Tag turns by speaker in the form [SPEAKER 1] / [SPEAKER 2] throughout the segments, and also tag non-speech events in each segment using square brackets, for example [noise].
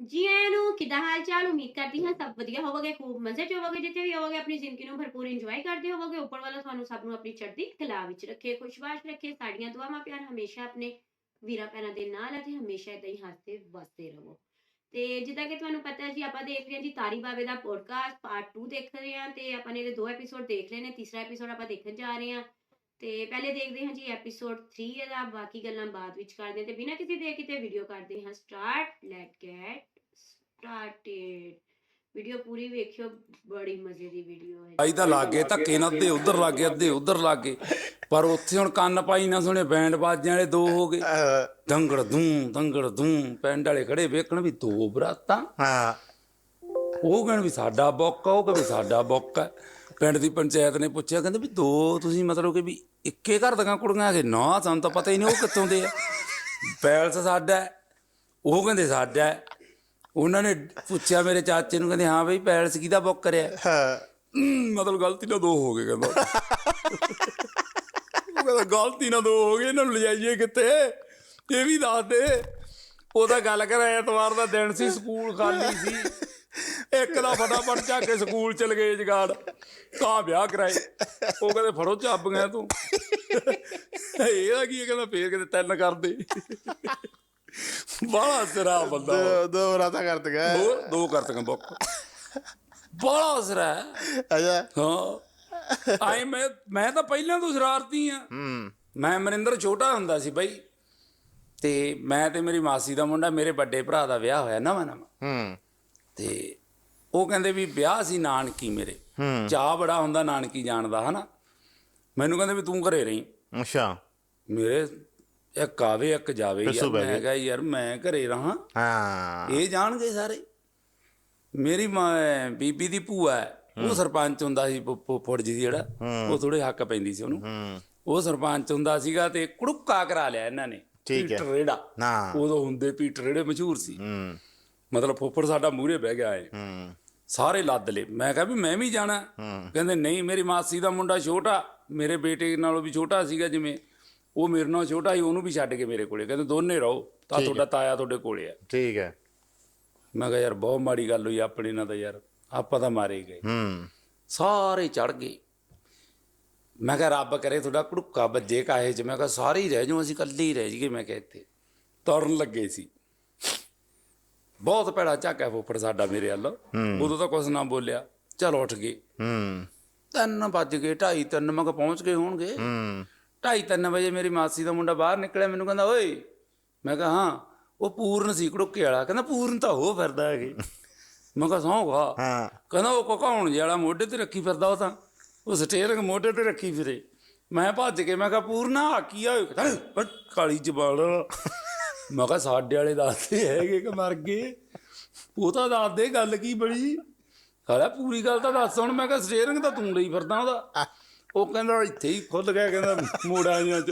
[SPEAKER 1] ਜੀ ਆਇਆਂ ਨੂੰ ਕਿੱਦਾਂ ਹਾਲ ਚਾਲ ਉਮੀਦ ਕਰਦੀ ਹਾਂ ਸਭ ਵਧੀਆ ਹੋਵੋਗੇ, ਖੂਬ ਮਜ਼ੇ ਚ ਹੋਵੋਗੇ, ਜਿੱਥੇ ਵੀ ਹੋਵੋਗੇ, ਆਪਣੀ ਜ਼ਿੰਦਗੀ ਨੂੰ ਭਰਪੂਰ ਇੰਜੋਏ ਕਰਦੇ ਹੋਵੋਗੇ, ਉੱਪਰ ਵਾਲਾ ਤੁਹਾਨੂੰ ਸਭ ਨੂੰ ਆਪਣੀ ਚੜ੍ਹਦੀ ਕਲਾ ਵਿੱਚ ਰੱਖੇ, ਖੁਸ਼ਬਾਸ਼ ਰੱਖੇ, ਸਾਡੀਆਂ ਦੁਆਵਾਂ ਪਿਆਰ ਹਮੇਸ਼ਾ ਆਪਣੇ ਵੀਰਾਂ ਭੈਣਾਂ ਦੇ ਨਾਲ ਅਤੇ ਹਮੇਸ਼ਾ ਇਦਾਂ ਹੀ ਹੱਸਦੇ ਵਸਦੇ ਰਹੋ। ਤੇ ਜਿੱਦਾਂ ਕਿ ਤੁਹਾਨੂੰ ਪਤਾ ਹੈ ਜੀ, ਆਪਾਂ ਦੇਖ ਰਹੇ ਹਾਂ ਜੀ, ਤਾਰੀ ਬਾਵੇ ਦਾ ਪੋਡਕਾਸਟ ਪਾਰਟ 2 ਦੇਖ ਰਹੇ ਹਾਂ ਤੇ ਆਪਾਂ ਨੇ ਇਹਦੇ ਦੋ ਐਪੀਸੋਡ ਦੇਖ ਲਏ ਨੇ, ਤੀਸਰਾ ਐਪੀਸੋਡ ਆਪਾਂ ਦੇਖਣ ਜਾ ਰਹੇ ਹਾਂ। ਤੇ ਪਹਿਲੇ ਦੇਖਦੇ ਹਾਂ ਜੀ ਐਪੀਸੋਡ 3 ਇਹਦਾ ਬਾਕੀ ਗੱਲਾਂ ਬਾਅਦ ਵਿੱਚ ਕਰਦੇ ਹਾਂ ਤੇ ਬਿਨਾਂ ਕਿਸੇ ਦੇ ਕਿਤੇ ਵੀਡੀਓ ਕਰਦੇ ਹਾਂ। Start let get started video ਪੂਰੀ ਵੇਖਿਓ ਬੜੀ ਮਜ਼ੇ ਦੀ ਵੀਡੀਓ ਹੈ।
[SPEAKER 2] ਆਈ ਤਾਂ ਲੱਗੇ ਧੱਕੇ ਨਾਲ ਅੱਧੇ ਉਧਰ ਲੱਗੇ ਅੱਧੇ ਉਧਰ ਲੱਗੇ। ਪਰ ਉੱਥੇ ਹੁਣ ਕੰਨ ਪਾਈ ਨਾ ਸੁਣੇ ਬੈਂਡ ਬਾਜਿਆਂ ਵਾਲੇ ਦੋ ਹੋ ਗਏ। ਦੰਗੜ ਦੂੰ ਦੰਗੜ ਦੂੰ ਪਿੰਡ ਵਾਲੇ ਖੜੇ ਵੇਖਣ ਵੀ ਦੋ ਬਰਾਤਾਂ।
[SPEAKER 3] ਹਾਂ।
[SPEAKER 2] ਉਹ ਕਹਿਣ ਵੀ ਸਾਡਾ ਬੁੱਕ ਆ ਉਹ ਕਹਿੰਦੇ ਸਾਡਾ ਬੁੱਕ ਆ। ਪਿੰਡ ਦੀ ਪੰਚਾਇਤ ਨੇ ਪੁੱਛਿਆ ਕਹਿੰਦੇ ਵੀ ਦੋ ਤੁਸੀਂ ਮਤਲਬ ਕਿ ਵੀ ਇੱਕੇ ਘਰ ਦੀਆਂ ਕੁੜੀਆਂ ਹੈਗੇ ਨਾ ਸਾਨੂੰ ਤਾਂ ਪਤਾ ਹੀ ਨਹੀਂ ਉਹ ਕਿੱਥੋਂ ਦੇ ਆ। ਪੈਲਸ ਸਾਡਾ ਹੈ। ਉਹ ਕਹਿੰਦੇ ਸਾਡਾ ਹੈ। ਉਹਨਾਂ ਨੇ ਪੁੱਛਿਆ ਮੇਰੇ ਚਾਚੇ ਨੂੰ ਕਹਿੰਦੇ ਹਾਂ ਬਈ ਪੈਲਸ ਕਿਹਦਾ ਬੁੱਕ ਕਰਿਆ।
[SPEAKER 3] ਹਾਂ।
[SPEAKER 2] ਮਤਲਬ ਗਲਤੀ ਨਾਲ ਦੋ ਹੋ ਗਏ ਕਹਿੰਦਾ। ਉਹ ਕਹਿੰਦਾ ਗਲਤੀ ਨਾਲ ਦੋ ਹੋ ਗਏ ਇਹਨਾਂ ਨੂੰ ਲਿਜਾਈਏ ਕਿੱਥੇ? ਇਹ ਵੀ ਦੱਸ ਦੇ। ਉਹਦਾ ਗੱਲ ਕਰ ਐਤਵਾਰ ਦਾ ਦਿਨ ਸੀ ਸਕੂਲ ਖਾਲੀ ਸੀ। ਇੱਕ ਦਾ ਫਟਾਫਟ ਚੱਕ ਕੇ ਸਕੂਲ ਚਲ ਗਏ ਜਗਾੜ। ਤਾਂ ਵਿਆਹ ਕਰਾਏ। ਉਹ ਕਹਿੰਦੇ ਫੜੋ ਚਾਬੀਆਂ ਤੂੰ। ਇਹਦਾ ਕੀ ਹੈ ਕਹਿੰਦਾ ਫੇਰ ਕਿਤੇ ਤਿੰਨ ਕਰਦੇ ਬੜਾ ਸਿਰਾ ਬੰਦਾ।
[SPEAKER 3] ਦੋ ਦੋ ਰਾਤਾਂ ਕਰ ਤਗਾ
[SPEAKER 2] ਹੋਰ ਦੋ ਕਰਤੀਆਂ ਬੁੱਕ। ਬੜਾ ਸਿਰਾ
[SPEAKER 3] ਅੱਛਾ।
[SPEAKER 2] ਹਾਂ। ਆਏ ਮੈਂ ਮੈਂ ਤਾਂ ਪਹਿਲਾਂ ਤੋਂ ਸ਼ਰਾਰਤੀ ਆ
[SPEAKER 3] ਹੂੰ।
[SPEAKER 2] ਮੈਂ ਮਨਿੰਦਰ ਛੋਟਾ ਹੁੰਦਾ ਸੀ ਬਈ। ਤੇ ਮੈਂ ਤੇ ਮੇਰੀ ਮਾਸੀ ਦਾ ਮੁੰਡਾ ਮੇਰੇ ਵੱਡੇ ਭਰਾ ਦਾ ਵਿਆਹ ਹੋਇਆ ਨਵਾਂ ਨਵਾਂ।
[SPEAKER 3] ਹੂੰ।
[SPEAKER 2] ਤੇ ਉਹ ਕਹਿੰਦੇ ਵੀ ਵਿਆਹ ਸੀ ਨਾਨਕੀ ਮੇਰੇ। ਚਾਹ ਬੜਾ ਹੁੰਦਾ ਨਾਨਕੀ ਜਾਣ ਦਾ ਹਨਾ? ਮੈਨੂੰ ਕਹਿੰਦੇ ਵੀ ਤੂੰ ਘਰੇ ਰਹੀਂ।
[SPEAKER 3] ਅੱਛਾ।
[SPEAKER 2] ਮੇਰੇ ਇੱਕ ਆਵੇ ਇੱਕ ਜਾਵੇ। ਯਾਰ ਮੈਂ ਕਿਹਾ ਯਾਰ ਮੈਂ ਘਰੇ ਰਹਾ।
[SPEAKER 3] ਹਾਂ।
[SPEAKER 2] ਇਹ ਜਾਣਗੇ ਸਾਰੇ। ਮੇਰੀ ਮਾਂ ਬੀਬੀ ਦੀ ਭੂਆ ਹੈ, ਉਹ ਸਰਪੰਚ ਹੁੰਦਾ ਸੀ ਫੁੱਫੜ ਜੀ ਜਿਹੜਾ। ਉਹ ਥੋੜੇ ਹੱਕ ਪੈਂਦੀ ਸੀ ਉਹਨੂੰ।
[SPEAKER 3] ਹੂੰ।
[SPEAKER 2] ਉਹ ਸਰਪੰਚ ਹੁੰਦਾ ਸੀਗਾ ਤੇ ਕੁੜੁੱਕਾ ਕਰਾ ਲਿਆ ਇਹਨਾਂ ਨੇ
[SPEAKER 3] ਠੀਕ ਹੈ।
[SPEAKER 2] ਪੀਟਰ ਰੇੜਾ। ਉਦੋਂ ਹੁੰਦੇ ਪੀਟਰ ਰੇੜੇ ਮਸ਼ਹੂਰ ਸੀ।
[SPEAKER 3] ਹੂੰ।
[SPEAKER 2] ਮਤਲਬ ਫੁੱਫੜ ਸਾਡਾ ਮੂਹਰੇ ਬਹਿ ਗਿਆ ਏ।
[SPEAKER 3] ਹੂੰ।
[SPEAKER 2] ਸਾਰੇ ਲੱਦ ਲਏ। ਮੈਂ ਕਿਹਾ ਵੀ ਮੈਂ ਵੀ ਜਾਣਾ।
[SPEAKER 3] ਹੂੰ।
[SPEAKER 2] ਕਹਿੰਦੇ ਨਹੀਂ ਮੇਰੀ ਮਾਸੀ ਦਾ ਮੁੰਡਾ ਛੋਟਾ ਮੇਰੇ ਬੇਟੇ ਨਾਲੋਂ ਵੀ ਛੋਟਾ ਸੀਗਾ ਜਿਵੇਂ ਉਹ ਮੇਰੇ ਨਾਲੋਂ ਛੋਟਾ ਸੀ ਉਹਨੂੰ ਵੀ ਛੱਡ ਕੇ ਮੇਰੇ ਕੋਲੇ। ਕਹਿੰਦੇ ਦੋਨੇ ਰਹੋ ਤਾਂ ਤੁਹਾਡਾ ਤਾਇਆ ਤੁਹਾਡੇ ਕੋਲੇ ਆ।
[SPEAKER 3] ਠੀਕ ਹੈ।
[SPEAKER 2] ਮੈਂ ਕਿਹਾ ਯਾਰ ਬਹੁਤ ਮਾੜੀ ਗੱਲ ਹੋਈ ਆਪਣੇ ਨਾਲ ਤਾਂ ਯਾਰ ਆਪਾਂ ਤਾਂ ਮਾਰੇ ਗਏ।
[SPEAKER 3] ਹੂੰ।
[SPEAKER 2] ਸਾਰੇ ਚੜ ਗਏ। ਮੈਂ ਕਿਹਾ ਰੱਬ ਕਰੇ ਤੁਹਾਡਾ ਕੁੜੁੱਕਾ ਵੱਜੇ ਕਾਹੇ ਚ। ਮੈਂ ਕਿਹਾ ਸਾਰੇ ਹੀ ਰਹਿ ਜਾਓ ਅਸੀਂ ਇਕੱਲੇ ਹੀ ਰਹਿ ਜਾਈਏ ਮੈਂ ਕਿਹਾ ਇੱਥੇ। ਤੁਰਨ ਲੱਗੇ ਸੀ। ਬਹੁਤ ਭੈੜਾ ਝਾਕਾ ਫੁੱਫੜ ਸਾਡਾ ਮੇਰੇ ਵੱਲ। ਉਦੋਂ ਤਾਂ ਕੁਛ ਨਾ ਬੋਲਿਆ। ਚਲ ਉੱਠ ਗਏ।
[SPEAKER 3] ਹੂੰ।
[SPEAKER 2] ਤਿੰਨ ਵੱਜ ਗਏ ਢਾਈ ਤਿੰਨ ਮੈਂ ਕਿਹਾ ਪਹੁੰਚ ਗਏ ਹੋਣਗੇ।
[SPEAKER 3] ਹੂੰ।
[SPEAKER 2] ਢਾਈ ਤਿੰਨ ਵਜੇ ਮੇਰੀ ਮਾਸੀ ਦਾ ਮੁੰਡਾ ਬਾਹਰ ਨਿਕਲਿਆ ਮੈਨੂੰ ਕਹਿੰਦਾ ਓਏ। ਮੈਂ ਕਿਹਾ ਹਾਂ। ਉਹ ਪੂਰਨ ਸੀ ਕੁੜੁੱਕੇ ਵਾਲਾ। ਕਹਿੰਦਾ ਪੂਰਨ ਤਾਂ ਹੋ ਫਿਰਦਾ ਹੈਗੇ ਮੈਂ ਕਿਹਾ ਸੌਂਗਾ
[SPEAKER 3] ਹਾਂ।
[SPEAKER 2] ਕਹਿੰਦਾ ਉਹ ਕਕਾਉਣ ਜਿਹੜਾ ਮੋਢੇ ਤੇ ਰੱਖੀ ਫਿਰਦਾ ਉਹ ਤਾਂ। ਉਹ ਸਟੇਰਿੰਗ ਮੋਢੇ ਤੇ ਰੱਖੀ ਫਿਰੇ। ਮੈਂ ਭੱਜ ਕੇ ਮੈਂ ਕਿਹਾ ਪੂਰਨਾ ਆ ਕੀ ਆ? "ਹਟ, ਕਾਲੀ ਜ਼ਬਾਨ ਵਾਲਾ।" ਮੈਂ ਕਿਹਾ ਸਾਡੇ ਵਾਲੇ ਦੱਸਦੇ ਹੈਗੇ ਕਿ ਮਰ ਗਏ? ਉਹ ਤਾਂ ਦੱਸਦੇ ਗੱਲ ਕੀ ਬੜੀ ਸਾਲਾ ਪੂਰੀ ਗੱਲ ਤਾਂ ਦੱਸ ਹੁਣ। ਮੈਂ ਕਿਹਾ ਸਟੇਰਿੰਗ ਤਾਂ ਤੂੰ ਲਈ ਫਿਰਦਾ ਉਹਦਾ। ਉਹ ਕਹਿੰਦਾ ਇੱਥੇ ਹੀ ਖੁੱਲ ਗਿਆ, ਕਹਿੰਦਾ ਮੋੜਾਂ ਜਿਹਾ ਚ।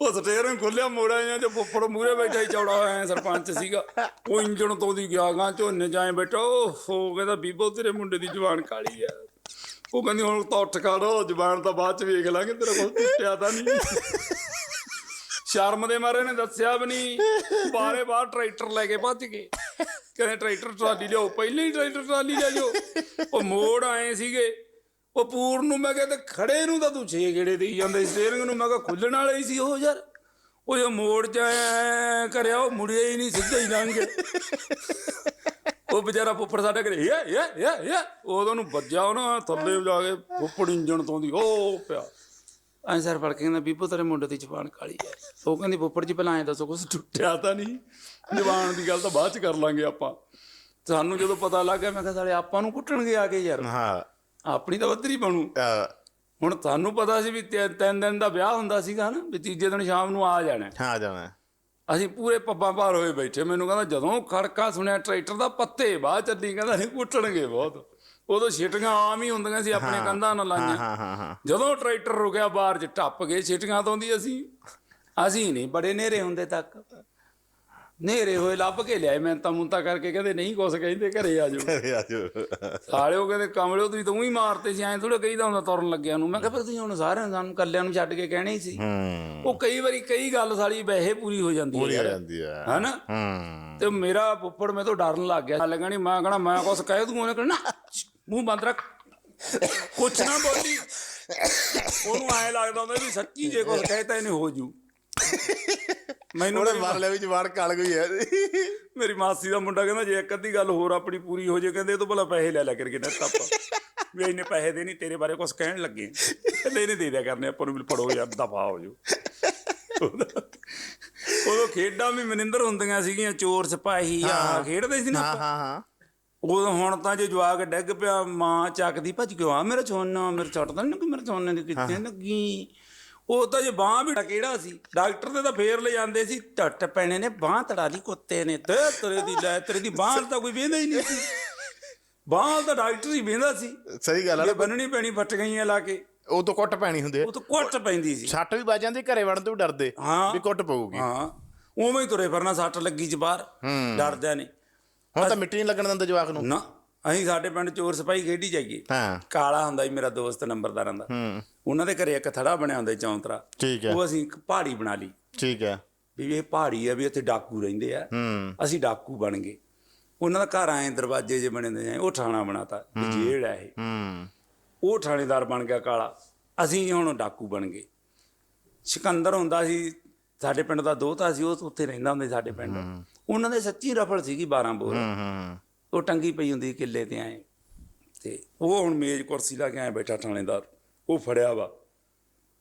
[SPEAKER 2] ਉਹ ਸਟੇਰਿੰਗ ਖੁੱਲਿਆ ਮੋੜਾਂ ਜਿਹਾ ਚ ਫੁੱਫੜ ਮੂਰੇ ਬੈਠਾ ਹੀ ਚੌੜਾ ਹੋਇਆ ਸਰਪੰਚ ਸੀਗਾ। ਉਹ ਇੰਜਣ ਤੋਂ ਦੀ ਗਿਆ ਗਾਂ ਝੋਨੇ ਜਾਏ ਬੈਠਾ ਉਹ ਕਹਿੰਦਾ ਬੀਬੋ, ਤੇਰੇ ਮੁੰਡੇ ਦੀ ਜਵਾਨ ਕਾਲੀ ਆ। ਉਹ ਕਹਿੰਦੀ, ਹੁਣ ਤਾਂ ਉੱਠ ਖੜੋ ਜਵਾਨ ਤਾਂ ਬਾਅਦ ਚ ਵੇਖ ਲਾਂਗੇ, ਤੇਰਾ ਕੋਲ ਟੁੱਟਿਆ ਤਾਂ ਨਹੀਂ। ਸ਼ਰਮ ਦੇ ਮਾਰੇ ਨੇ, ਦੱਸਿਆ ਵੀ ਨਹੀਂ। ਬਾਰੇ ਬਾਹਰ ਟਰੈਕਟਰ ਲੈ ਕੇ ਭੱਜ ਗਏ। ਕਹਿੰਦੇ, ਟਰੈਕਟਰ ਟਰਾਲੀ ਲਿਆਓ, ਪਹਿਲੇ ਹੀ ਟਰੈਕਟਰ ਟਰਾਲੀ ਲੈ ਜਾਓ। ਉਹ ਮੋੜ ਆਏ ਸੀਗੇ। ਉਹ ਪੂਰ ਨੂੰ ਮੈਂ ਕਿਹਾ ਤੇ ਖੜੇ ਨੂੰ ਤਾਂ ਤੂੰ ਛੇ ਗੇੜੇ ਦੇਈ ਜਾਂਦੇ ਸਟੀਅਰਿੰਗ ਨੂੰ। ਮੈਂ ਕਿਹਾ ਖੁੱਲਣ ਵਾਲੇ ਹੀ ਸੀ ਉਹ ਯਾਰ। ਉਹ ਜੋ ਮੋੜ ਚ ਆਇਆ ਕਰਿਆ, ਉਹ ਮੁੜਿਆ ਹੀ ਨਹੀਂ, ਸਿੱਧਾ ਹੀ ਲੰਘ ਗਿਆ। ਉਹ ਵਿਚਾਰਾ ਫੁੱਫੜ ਸਾਡੇ ਘਰੇ ਯਾ ਯਾ ਯਾ ਯਾ ਉਦੋਂ ਨੂੰ ਵੱਜਾ ਉਹਨਾਂ ਥੱਲੇ ਜਾ ਕੇ ਫੁੱਫੜ ਇੰਜਣ ਤੋਂ ਦੀ ਉਹ ਪਿਆ। ਐਂ ਸਰ ਫੜ ਕੇ ਕਹਿੰਦਾ, ਬੀਬੋ, ਤੇਰੇ ਮੁੰਡੇ ਦੀ ਜ਼ਬਾਨ ਕਾਲੀ ਹੈ ਉਹ ਕਹਿੰਦੀ ਪੁੱਪੜ ਜੀ, ਪਹਿਲਾਂ ਐਂ ਦੱਸੋ, ਕੁਛ ਟੁੱਟਿਆ ਤਾਂ ਨਹੀਂ? ਜ਼ਬਾਨ ਦੀ ਗੱਲ ਤਾਂ ਬਾਅਦ ਚ ਕਰ ਲਾਂਗੇ ਆਪਾਂ। ਸਾਨੂੰ ਜਦੋਂ ਪਤਾ ਲੱਗ ਗਿਆ, ਮੈਂ ਕਿਹਾ, ਸਾਲੇ, ਆਪਾਂ ਨੂੰ ਕੁੱਟਣਗੇ ਆ ਕੇ ਯਾਰ।
[SPEAKER 3] ਹਾਂ।
[SPEAKER 2] ਆਪਣੀ ਤਾਂ ਵੱਧਰੀ ਬਣੂ। ਹੁਣ ਤੁਹਾਨੂੰ ਪਤਾ ਸੀ ਵੀ ਤਿੰਨ ਦਿਨ ਦਾ ਵਿਆਹ ਹੁੰਦਾ ਸੀਗਾ ਨਾ ਵੀ ਤੀਜੇ ਦਿਨ ਸ਼ਾਮ ਨੂੰ ਆ ਜਾਣਾ।
[SPEAKER 3] ਹਾਂ ਜਾਣਾ।
[SPEAKER 2] ਅਸੀਂ ਪੂਰੇ ਪੱਬਾਂ ਭਾਰ ਹੋਏ ਬੈਠੇ। ਮੈਨੂੰ ਕਹਿੰਦਾ ਜਦੋਂ ਖੜਕਾ ਸੁਣਿਆ ਟਰੈਕਟਰ ਦਾ ਪੱਤੇ ਬਾਹਰ ਚੱਲੀ ਕਹਿੰਦਾ ਨਹੀਂ ਕੁੱਟਣਗੇ ਬਹੁਤ। ਉਦੋਂ ਛਿਟੀਆਂ ਆਮ ਹੀ ਹੁੰਦੀਆਂ ਸੀ ਆਪਣੇ ਕੰਧਾਂ ਨਾਲ ਲਾਈਆਂ।
[SPEAKER 3] ਹਾਂ ਹਾਂ ਹਾਂ।
[SPEAKER 2] ਜਦੋਂ ਟਰੈਕਟਰ ਰੁਕਿਆ ਬਾਹਰ ਚ ਟੱਪ ਗਏ ਛਿਟੀਆਂ ਤੋਂ ਦੀ ਅਸੀਂ। ਅਸੀਂ ਨਹੀਂ ਬੜੇ ਨੇਰੇ ਹੁੰਦੇ ਤੱਕ। ਨੇਰੇ ਹੋਏ ਲੱਭ ਕੇ ਲਿਆਏ ਮੈਂ ਤਾਂ ਮੁੰਤਾ ਕਰਕੇ ਕਹਿੰਦੇ ਨਹੀਂ ਕੁਛ ਕਹਿੰਦੇ ਘਰੇ ਆ ਜਾਓ।
[SPEAKER 3] ਘਰੇ ਆ ਜਾਓ।
[SPEAKER 2] ਸਾਲਿਓ ਕਹਿੰਦੇ ਕਮਲਿਓ ਤੁਸੀਂ ਤਾਂ ਉਹੀ ਮਾਰਤੇ ਸੀ ਐਂ ਥੋੜਾ ਕਹੀਦਾ ਹੁੰਦਾ ਤੁਰਨ ਲੱਗਿਆ ਨੂੰ। ਮੈਂ ਕਿਹਾ ਫਿਰ ਤੁਸੀਂ ਹੁਣ ਸਾਰਿਆਂ ਸਾਨੂੰ ਕੱਲਿਆਂ ਨੂੰ ਛੱਡ ਕੇ ਕਹਿਣਾ ਹੀ ਸੀ।
[SPEAKER 3] ਹੂੰ।
[SPEAKER 2] ਉਹ ਕਈ ਵਾਰੀ ਕਈ ਗੱਲ ਸਾਲੀ ਵੈਸੇ ਪੂਰੀ ਹੋ ਜਾਂਦੀ
[SPEAKER 3] ਪੂਰੀ
[SPEAKER 2] ਹੈ
[SPEAKER 3] ਹੋ
[SPEAKER 2] ਯਾਰ।
[SPEAKER 3] ਜਾਂਦੀ ਆ
[SPEAKER 2] ਹਨਾ?
[SPEAKER 3] ਹੂੰ।
[SPEAKER 2] ਤੇ ਮੇਰਾ ਫੁੱਫੜ ਮੈਂ ਤੋਂ ਡਰਨ ਲੱਗ ਗਿਆ। ਲੱਗਣੀ ਮੈਂ ਕਹਣਾ ਮੈਂ ਕੁਛ ਕਹਿ ਦੂੰ ਉਹਨੇ ਕਹਿਣਾ ਮੂੰਹ ਬੰਦ ਰੱਖ। ਕੁਛ ਨਾ ਬੋਲੀ। ਉਹਨੂੰ ਐ ਲੱਗਦਾ ਹੁੰਦਾ ਵੀ ਸੱਚੀ ਜੇ ਕੁਛ ਕਹਿਤਾ ਇਹਨੇ ਹੋ ਜੂ। [laughs] ਮੈਨੂੰ
[SPEAKER 3] ਉਹਨੇ
[SPEAKER 2] ਮੇਰੀ
[SPEAKER 3] ਲਿਆ ਵਿੱਚ ਵਾਰ ਕਾਲ ਗਈ ਹੈ।
[SPEAKER 2] ਮੇਰੀ ਮਾਸੀ ਦਾ ਮੁੰਡਾ ਕਹਿੰਦਾ ਜੇ ਇੱਕ ਅੱਧੀ ਗੱਲ ਹੋਰ ਆਪਣੀ ਪੂਰੀ ਹੋ ਜੇ ਕਹਿੰਦੇ ਇਹ ਤੋਂ ਭਲਾ ਪੈਸੇ ਲੈ ਲੈ ਕਰਕੇ ਨਾ ਤੱਪ ਵੀ ਇੰਨੇ ਪੈਸੇ ਦੇ ਨਹੀਂ ਤੇਰੇ ਬਾਰੇ ਕੁਝ ਕਹਿਣ ਲੱਗੇ। ਕਹਿੰਦੇ ਇਹਨੇ ਦੇ ਦਿਆ ਕਰਨੇ ਆਪਾਂ ਨੂੰ ਵੀ ਫੜੋ ਯਾਰ ਦਫਾ ਹੋ ਜਾਓ। ਉਦੋਂ ਖੇਡਾਂ ਵੀ ਮਨਿੰਦਰ ਹੁੰਦੀਆਂ ਸੀਗੀਆਂ ਚੋਰ ਸਿਪਾਹੀ ਆ ਖੇਡਦੇ ਸੀ ਨਾ
[SPEAKER 3] ਹਾਂ। ਹਾਂ ਹਾਂ।
[SPEAKER 2] ਉਦੋਂ ਹੁਣ ਤਾਂ ਜੇ ਜਵਾਕ ਡਿੱਗ ਪਿਆ ਮਾਂ ਚੱਕਦੀ ਭੱਜ ਕੇ ਆ ਮੇਰਾ ਛੋਨਾ ਮੇਰੇ ਛੱਟ ਤਾਂ ਨਹੀਂ ਕਿ ਮੇਰੇ ਛੋਨੇ ਦੀ ਕਿੱਥੇ ਲੱਗੀ? ਉਹ ਤਾਂ ਜੇ ਬਾਹ ਵੀ ਕਿਹੜਾ ਸੀ ਡਾਕਟਰ ਦੇ ਤਾਂ ਫੇਰ ਲੈ ਜਾਂਦੇ ਸੀ ਝੱਟ ਪੈਣੇ ਨੇ ਬਾਹ ਤੜਾ ਲਈ ਕੁੱਤੇ ਨੇ ਤੇ ਤੇਰੇ ਦੀ ਲੈ ਤੇਰੇ ਦੀ ਬਾਹ ਤਾਂ ਕੋਈ ਵੇਂਦਾ ਹੀ ਨਹੀਂ ਸੀ। ਬਾਹ ਤਾਂ ਡਾਕਟਰ ਹੀ ਵੇਂਦਾ ਸੀ।
[SPEAKER 3] ਸਹੀ ਗੱਲ ਆ
[SPEAKER 2] ਬੰਨਣੀ ਪੈਣੀ ਫਟ ਗਈਆਂ ਲਾ ਕੇ।
[SPEAKER 3] ਉਹ ਤੋਂ ਕੁੱਟ ਪੈਣੀ ਹੁੰਦੀ ਹੈ।
[SPEAKER 2] ਉਹ ਤਾਂ ਕੁੱਟ ਪੈਂਦੀ ਸੀ।
[SPEAKER 3] ਛੱਟ ਵੀ ਵੱਜ ਜਾਂਦੀ ਘਰੇ ਵੜਨ ਤੋਂ ਡਰਦੇ
[SPEAKER 2] ਹਾਂ।
[SPEAKER 3] ਵੀ ਕੁੱਟ ਪਊਗੀ।
[SPEAKER 2] ਹਾਂ। ਉਵੇਂ ਹੀ ਤੁਰੇ ਫਿਰਨਾ ਸੱਟ ਲੱਗੀ ਚ ਬਾਹਰ। ਡਰਦਿਆਂ ਨੇ।
[SPEAKER 3] ਹੁਣ ਤਾਂ ਮਿੱਟੀ ਨਹੀਂ ਲੱਗਣ ਦਿੰਦੇ ਜਵਾਕ ਨੂੰ।
[SPEAKER 2] ਨਾ। ਅਸੀਂ ਸਾਡੇ ਪਿੰਡ ਚੋਰ ਸਿਪਾਹੀ ਖੇਡੀ ਜਾਈਏ।
[SPEAKER 3] ਹਾਂ।
[SPEAKER 2] ਕਾਲਾ ਹੁੰਦਾ ਸੀ ਮੇਰਾ ਦੋਸਤ ਨੰਬਰਦਾਰਾਂ ਦਾ।
[SPEAKER 3] ਹੂੰ।
[SPEAKER 2] ਉਹਨਾਂ ਦੇ ਘਰੇ ਇੱਕ ਥੜਾ ਬਣਿਆ ਹੁੰਦਾ ਚੌਂਤਰਾ।
[SPEAKER 3] ਠੀਕ ਹੈ।
[SPEAKER 2] ਉਹ ਅਸੀਂ ਇੱਕ ਪਹਾੜੀ ਬਣਾ ਲਈ।
[SPEAKER 3] ਠੀਕ ਹੈ।
[SPEAKER 2] ਵੀ ਇਹ ਪਹਾੜੀ ਆ ਵੀ ਇੱਥੇ ਡਾਕੂ ਰਹਿੰਦੇ ਆ।
[SPEAKER 3] ਹੂੰ।
[SPEAKER 2] ਅਸੀਂ ਡਾਕੂ ਬਣ ਗਏ। ਉਹਨਾਂ ਦਾ ਘਰ ਆਏ ਦਰਵਾਜ਼ੇ ਜੇ ਬਣੇ ਆ ਉਹ ਥਾਣਾ ਬਣਾਤਾ ਵੀ ਜੇਲ੍ਹ ਆ ਇਹ।
[SPEAKER 3] ਹੂੰ।
[SPEAKER 2] ਉਹ ਥਾਣੇਦਾਰ ਬਣ ਗਿਆ ਕਾਲਾ। ਅਸੀਂ ਹੁਣ ਡਾਕੂ ਬਣ ਗਏ। ਸਿਕੰਦਰ ਹੁੰਦਾ ਸੀ ਸਾਡੇ ਪਿੰਡ ਦਾ ਦੋਤਾ ਸੀ ਉਹ ਉੱਥੇ ਰਹਿੰਦਾ ਹੁੰਦਾ ਸਾਡੇ ਪਿੰਡ। ਉਹਨਾਂ ਦੇ ਸੱਚੀ ਰਫਲ ਸੀਗੀ 12 ਬੋਰ।
[SPEAKER 3] ਹੂੰ ਹੂੰ।
[SPEAKER 2] ਉਹ ਟੰਗੀ ਪਈ ਹੁੰਦੀ ਕਿੱਲੇ ਤੇ ਆਏ ਤੇ ਉਹ ਹੁਣ ਮੇਜ਼ ਕੁਰਸੀ ਲਾ ਕੇ ਆਇਆ ਬੈਠਾ ਥਾਣੇਦਾਰ ਉਹ ਫੜਿਆ ਵਾ।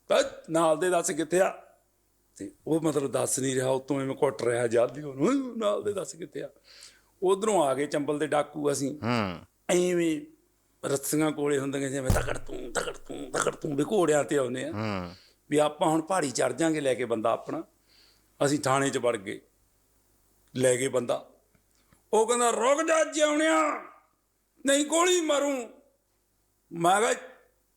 [SPEAKER 2] ਤਾਂ ਨਾਲ ਦੇ ਦੱਸ ਕਿੱਥੇ ਆ? ਤੇ ਉਹ ਮਤਲਬ ਦੱਸ ਨਹੀਂ ਰਿਹਾ ਉਤੋਂ ਐਵੇਂ ਕੁੱਟ ਰਿਹਾ ਜਲਦੀ ਉਹਨੂੰ "ਹੈਂ, ਨਾਲ ਦੇ ਦੱਸ ਕਿੱਥੇ ਆ? ਉਧਰੋਂ ਆ ਗਏ ਚੰਬਲ ਦੇ ਡਾਕੂ ਅਸੀਂ।
[SPEAKER 3] ਹੂੰ।
[SPEAKER 2] ਐਵੇਂ ਰੱਸੀਆਂ ਕੋਲੇ ਹੁੰਦੀਆਂ ਜਿਵੇਂ ਤਕੜ ਤੂੰ ਤਕੜ ਤੂੰ ਤਕੜ ਤੂੰ ਵੀ ਘੋੜਿਆਂ ਤੇ ਆਉਂਦੇ ਆ।
[SPEAKER 3] ਹੂੰ।
[SPEAKER 2] ਵੀ ਆਪਾਂ ਹੁਣ ਪਹਾੜੀ ਚੜ ਜਾਾਂਗੇ ਲੈ ਕੇ ਬੰਦਾ ਆਪਣਾ। ਅਸੀਂ ਥਾਣੇ 'ਚ ਵੜ ਗਏ। ਲੈ ਗਏ ਬੰਦਾ। ਉਹ ਕਹਿੰਦਾ ਰੁਕ ਜਾ ਜਿਉਣਿਆ ਨਹੀਂ ਗੋਲੀ ਮਾਰੂੰ। ਮੈਂ ਕਿਹਾ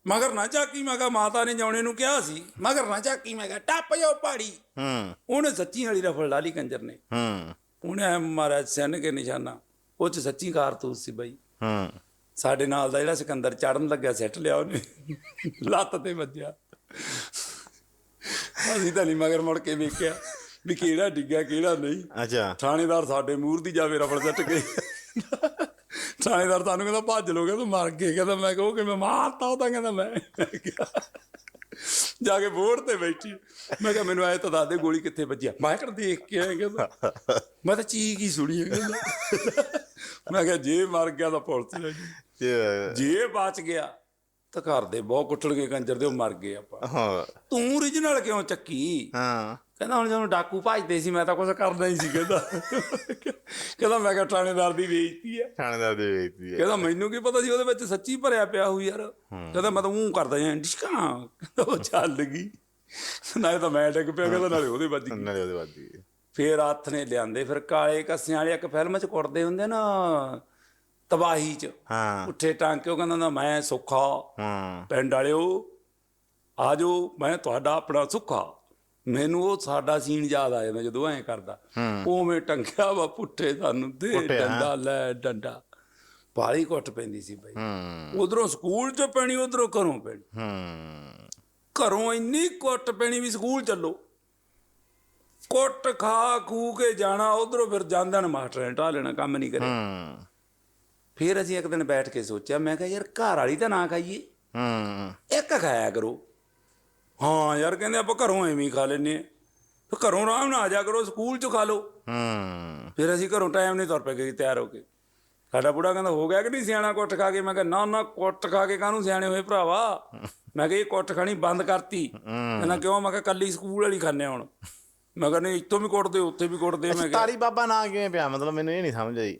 [SPEAKER 2] ਮਗਰ ਨਾ ਝਾਕੀ ਮੈਂ ਕਿਹਾ ਮਾਤਾ ਨੇ ਜਾਉਣੇ ਨੂੰ ਕਿਹਾ ਸੀ। ਮਗਰ ਨਾ ਝਾਕੀ ਮੈਂ ਕਿਹਾ ਟੱਪ ਜਾਓ ਪਹਾੜੀ।
[SPEAKER 3] ਹੂੰ।
[SPEAKER 2] ਉਹਨੇ ਸੱਚੀ ਵਾਲੀ ਰਫਲ ਲਾ ਲਈ ਕੰਜਰ ਨੇ।
[SPEAKER 3] ਹੂੰ।
[SPEAKER 2] ਉਹਨੇ ਮਾਰਿਆ ਸੈਨ ਕੇ ਨਿਸ਼ਾਨਾ। ਉਹ ਚ ਸੱਚੀ ਕਾਰਤੂਸ ਸੀ ਬਈ।
[SPEAKER 3] ਹੂੰ।
[SPEAKER 2] ਸਾਡੇ ਨਾਲ ਦਾ ਜਿਹੜਾ ਸਿਕੰਦਰ ਚੜਨ ਲੱਗਿਆ ਸਿੱਟ ਲਿਆ ਉਹਨੇ। ਲੱਤ ਤੇ ਵੱਜਿਆ। ਅਸੀਂ ਤਾਂ ਨਹੀਂ ਮਗਰ ਮੁੜ ਕੇ ਵੇਖਿਆ ਵੀ ਕਿਹੜਾ ਡਿੱਗਿਆ ਕਿਹੜਾ ਨਹੀਂ।
[SPEAKER 3] ਅੱਛਾ।
[SPEAKER 2] ਥਾਣੇਦਾਰ ਸਾਡੇ ਮੂਹਰ ਦੀ ਜਾਵੇ ਰਫਲ ਸੱਟ ਗਏ ਥਾਣੇਦਾਰ ਸਾਨੂੰ ਕਹਿੰਦਾ ਭੱਜ ਲੋ ਕਹਿੰਦਾ ਮਰ ਗਏ ਕਹਿੰਦਾ ਮੈਂ ਕਹੋ ਕਿ ਮੈਂ ਮਾਰਤਾ ਉਹ ਤਾਂ ਕਹਿੰਦਾ ਮੈਂ। ਜਾ ਕੇ ਬੋਰਡ ਤੇ ਬੈਠੀ। ਮੈਂ ਕਿਹਾ ਮੈਨੂੰ ਐ ਤਾਂ ਦੱਸ ਦੇ ਗੋਲੀ ਕਿੱਥੇ ਵੱਜੀ ਮੈਂ ਕਿਹਾ ਦੇਖ ਕੇ ਆਇਆ ਕਹਿੰਦਾ। ਮੈਂ ਤਾਂ ਚੀਕ ਹੀ ਸੁਣੀ ਕਹਿੰਦਾ। ਮੈਂ ਕਿਹਾ ਜੇ ਮਰ ਗਿਆ ਤਾਂ ਪੁਲਿਸ ਲੈ
[SPEAKER 3] ਤੇ
[SPEAKER 2] ਜੇ ਬਚ ਗਿਆ ਤਾਂ ਘਰ ਦੇ ਬਹੁਤ ਕੁੱਟਣਗੇ ਕੰਜਰ ਦੇ ਉਹ ਮਰ ਗਏ ਆਪਾਂ।
[SPEAKER 3] ਹਾਂ।
[SPEAKER 2] ਤੂੰ origignal ਕਿਉਂ ਚੱਕੀ?
[SPEAKER 3] ਹਾਂ।
[SPEAKER 2] ਕਹਿੰਦਾ ਹੁਣ ਜਦੋਂ ਡਾਕੂ ਭਜਦੇ ਸੀ ਮੈਂ ਤਾਂ ਕੁਝ ਕਰਦਾ ਹੀ ਸੀ ਕਹਿੰਦਾ। ਕਹਿੰਦਾ ਮੈਂ ਕਿਹਾ ਥਾਣੇਦਾਰ ਦੀ ਬੇਇੱਜ਼ਤੀ ਹੈ
[SPEAKER 3] ਥਾਣੇਦਾਰ ਦੇ ਵੇਚਦੀ ਹੈ
[SPEAKER 2] ਕਹਿੰਦਾ ਮੈਨੂੰ ਕੀ ਪਤਾ ਸੀ ਉਹਦੇ ਵਿੱਚ ਸੱਚੀ ਭਰਿਆ ਪਿਆ ਹੋਊ ਯਾਰ। ਕਹਿੰਦਾ ਮੈਂ ਤਾਂ ਉਹ ਕਰਦਾ ਜਾਂ ਡਿਸ਼ਕਾਂ ਕਹਿੰਦਾ ਉਹ ਚੱਲ ਗਈ। ਨਾਲੇ ਤਾਂ ਮੈਂ ਡਿੱਗ ਪਿਆ ਕਹਿੰਦਾ ਨਾਲੇ ਉਹਦੇ ਵੱਜ ਗਈ।
[SPEAKER 3] ਨਾਲੇ ਉਹਦੇ ਵਾਦੀ
[SPEAKER 2] ਫੇਰ ਹੱਥ ਨੇ ਲਿਆਂਦੇ ਫਿਰ ਕਾਲੇ ਕੱਸਿਆਂ ਵਾਲੀ ਇੱਕ ਫਿਲਮ ਚ ਕੁੱਟਦੇ ਹੁੰਦੇ ਨਾ ਤਬਾਹੀ ਚ।
[SPEAKER 3] ਹਾਂ।
[SPEAKER 2] ਉੱਠੇ ਟਾਂਕੇ ਉਹ ਕਹਿੰਦਾ ਹੁੰਦਾ, ਮੈਂ ਸੁੱਖਾ।
[SPEAKER 3] ਹਾਂ।
[SPEAKER 2] ਪਿੰਡ ਵਾਲਿਓ ਆਜੋ ਮੈਂ ਤੁਹਾਡਾ ਆਪਣਾ ਸੁੱਖਾ। ਮੈਨੂੰ ਉਹ ਸਾਡਾ ਸੀਨ ਯਾਦ ਆ ਜਾਂਦਾ ਜਦੋਂ ਐਂ ਕਰਦਾ। ਉਵੇਂ ਟੰਗਿਆ ਵਾ ਪੁੱਠੇ ਸਾਨੂੰ ਦੇ। ਡੰਡਾ ਲੈ ਡੰਡਾ। ਪਾਲੀ ਕੁੱਟ ਪੈਂਦੀ ਸੀ ਬਈ। ਉਧਰੋਂ ਸਕੂਲ ਚ ਪੈਣੀ ਉਧਰੋਂ ਘਰੋਂ ਪੈਣੀ।
[SPEAKER 3] ਹੂੰ।
[SPEAKER 2] ਘਰੋਂ ਇੰਨੀ ਕੁੱਟ ਪੈਣੀ ਵੀ ਸਕੂਲ ਚੱਲੋ। ਕੁੱਟ ਖਾ ਖੂ ਕੇ ਜਾਣਾ ਉਧਰੋਂ ਫਿਰ ਜਾਂਦਣ ਮਾਸਟਰ ਨੇ ਢਾ ਲੈਣਾ ਕੰਮ ਨਹੀਂ ਕਰੇ
[SPEAKER 3] ਹੂੰ।
[SPEAKER 2] ਫਿਰ ਅਸੀਂ ਇੱਕ ਦਿਨ ਬੈਠ ਕੇ ਸੋਚਿਆ ਮੈਂ ਕਿਹਾ ਯਾਰ ਘਰ ਵਾਲੀ ਤਾਂ ਨਾ ਖਾਈਏ।
[SPEAKER 3] ਹੂੰ।
[SPEAKER 2] ਇੱਕ ਖਾਇਆ ਕਰੋ। ਹਾਂ ਯਾਰ ਕਹਿੰਦੇ ਆਪਾਂ ਘਰੋਂ ਐਵੇਂ ਹੀ ਖਾ ਲੈਨੇ ਆ ਫਿਰ ਘਰੋਂ ਆਰਾਮ ਨਾਲ ਆ ਜਾ ਕਰੋ ਸਕੂਲ ਚ ਖਾ ਲਓ।
[SPEAKER 3] ਹੂੰ।
[SPEAKER 2] ਫਿਰ ਅਸੀਂ ਘਰੋਂ ਟਾਈਮ ਨਹੀਂ ਤੁਰ ਪਏ ਗਏ ਤਿਆਰ ਹੋ ਕੇ। ਸਾਡਾ ਬੁੜਾ ਕਹਿੰਦਾ ਹੋ ਗਿਆ ਕਿ ਨਹੀਂ ਸਿਆਣਾ ਕੁੱਟ ਖਾ ਕੇ? ਮੈਂ ਕਿਹਾ ਨਾ ਨਾ ਕੁੱਟ ਖਾ ਕੇ ਕਾਹਨੂੰ ਸਿਆਣੇ ਹੋਏ ਭਰਾਵਾ? ਮੈਂ ਕਿਹਾ ਇਹ ਕੁੱਟ ਖਾਣੀ ਬੰਦ ਕਰਤੀ। ਕਹਿੰਦਾ ਕਿਉਂ? ਮੈਂ ਕਿਹਾ ਕੱਲੀ ਸਕੂਲ ਵਾਲੀ ਖਾਣੇ ਹੁਣ। ਮੈਂ ਕਿਹਾ ਨਹੀਂ ਇੱਥੋਂ ਵੀ ਕੁੱਟਦੇ ਉੱਥੇ ਵੀ ਕੁੱਟਦੇ। ਮੈਂ ਕਿਹਾ
[SPEAKER 3] ਤਾਰੀ ਬਾਬਾ ਨਾਂ ਕਿਵੇਂ ਪਿਆ? ਮਤਲਬ ਮੈਨੂੰ ਇਹ ਨਹੀਂ ਸਮਝ ਆਈ।